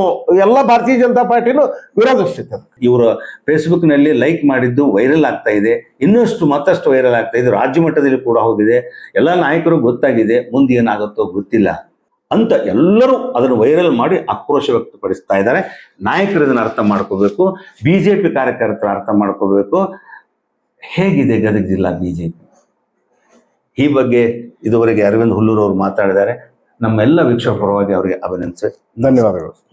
ಎಲ್ಲಾ ಭಾರತೀಯ ಜನತಾ ಪಾರ್ಟಿನೂ ವಿರೋಧಿಸ್ತಿತ್ತು ಇವರು ಫೇಸ್ಬುಕ್ನಲ್ಲಿ ಲೈಕ್ ಮಾಡಿದ್ದು ವೈರಲ್ ಆಗ್ತಾ ಇದೆ. ಇನ್ನಷ್ಟು ಮತ್ತಷ್ಟು ವೈರಲ್ ಆಗ್ತಾ ಇದೆ. ರಾಜ್ಯ ಮಟ್ಟದಲ್ಲಿ ಕೂಡ ಹೋಗಿದೆ ಎಲ್ಲಾ ನಾಯಕರು ಗೊತ್ತಾಗಿದೆ. ಮುಂದೆ ಏನಾಗುತ್ತೋ ಗೊತ್ತಿಲ್ಲ. ಅಂತ ಎಲ್ಲರೂ ಅದನ್ನು ವೈರಲ್ ಮಾಡಿ ಆಕ್ರೋಶ ವ್ಯಕ್ತಪಡಿಸ್ತಾ ಇದ್ದಾರೆ. ನಾಯಕರು ಇದನ್ನು ಅರ್ಥ ಮಾಡ್ಕೋಬೇಕು. ಬಿಜೆಪಿ ಕಾರ್ಯಕರ್ತರು ಅರ್ಥ ಮಾಡ್ಕೋಬೇಕು. ಹೇಗಿದೆ ಗದಗ ಜಿಲ್ಲಾ ಬಿಜೆಪಿ ಈ ಬಗ್ಗೆ ಇದುವರೆಗೆ ಅರವಿಂದ್ ಹುಲ್ಲೂರು ಅವರು ಮಾತಾಡಿದ್ದಾರೆ. ನಮ್ಮೆಲ್ಲ ವೀಕ್ಷಕ ಪರವಾಗಿ ಅವರಿಗೆ ಅಭಿನಂದಿಸಿ ಧನ್ಯವಾದಗಳು.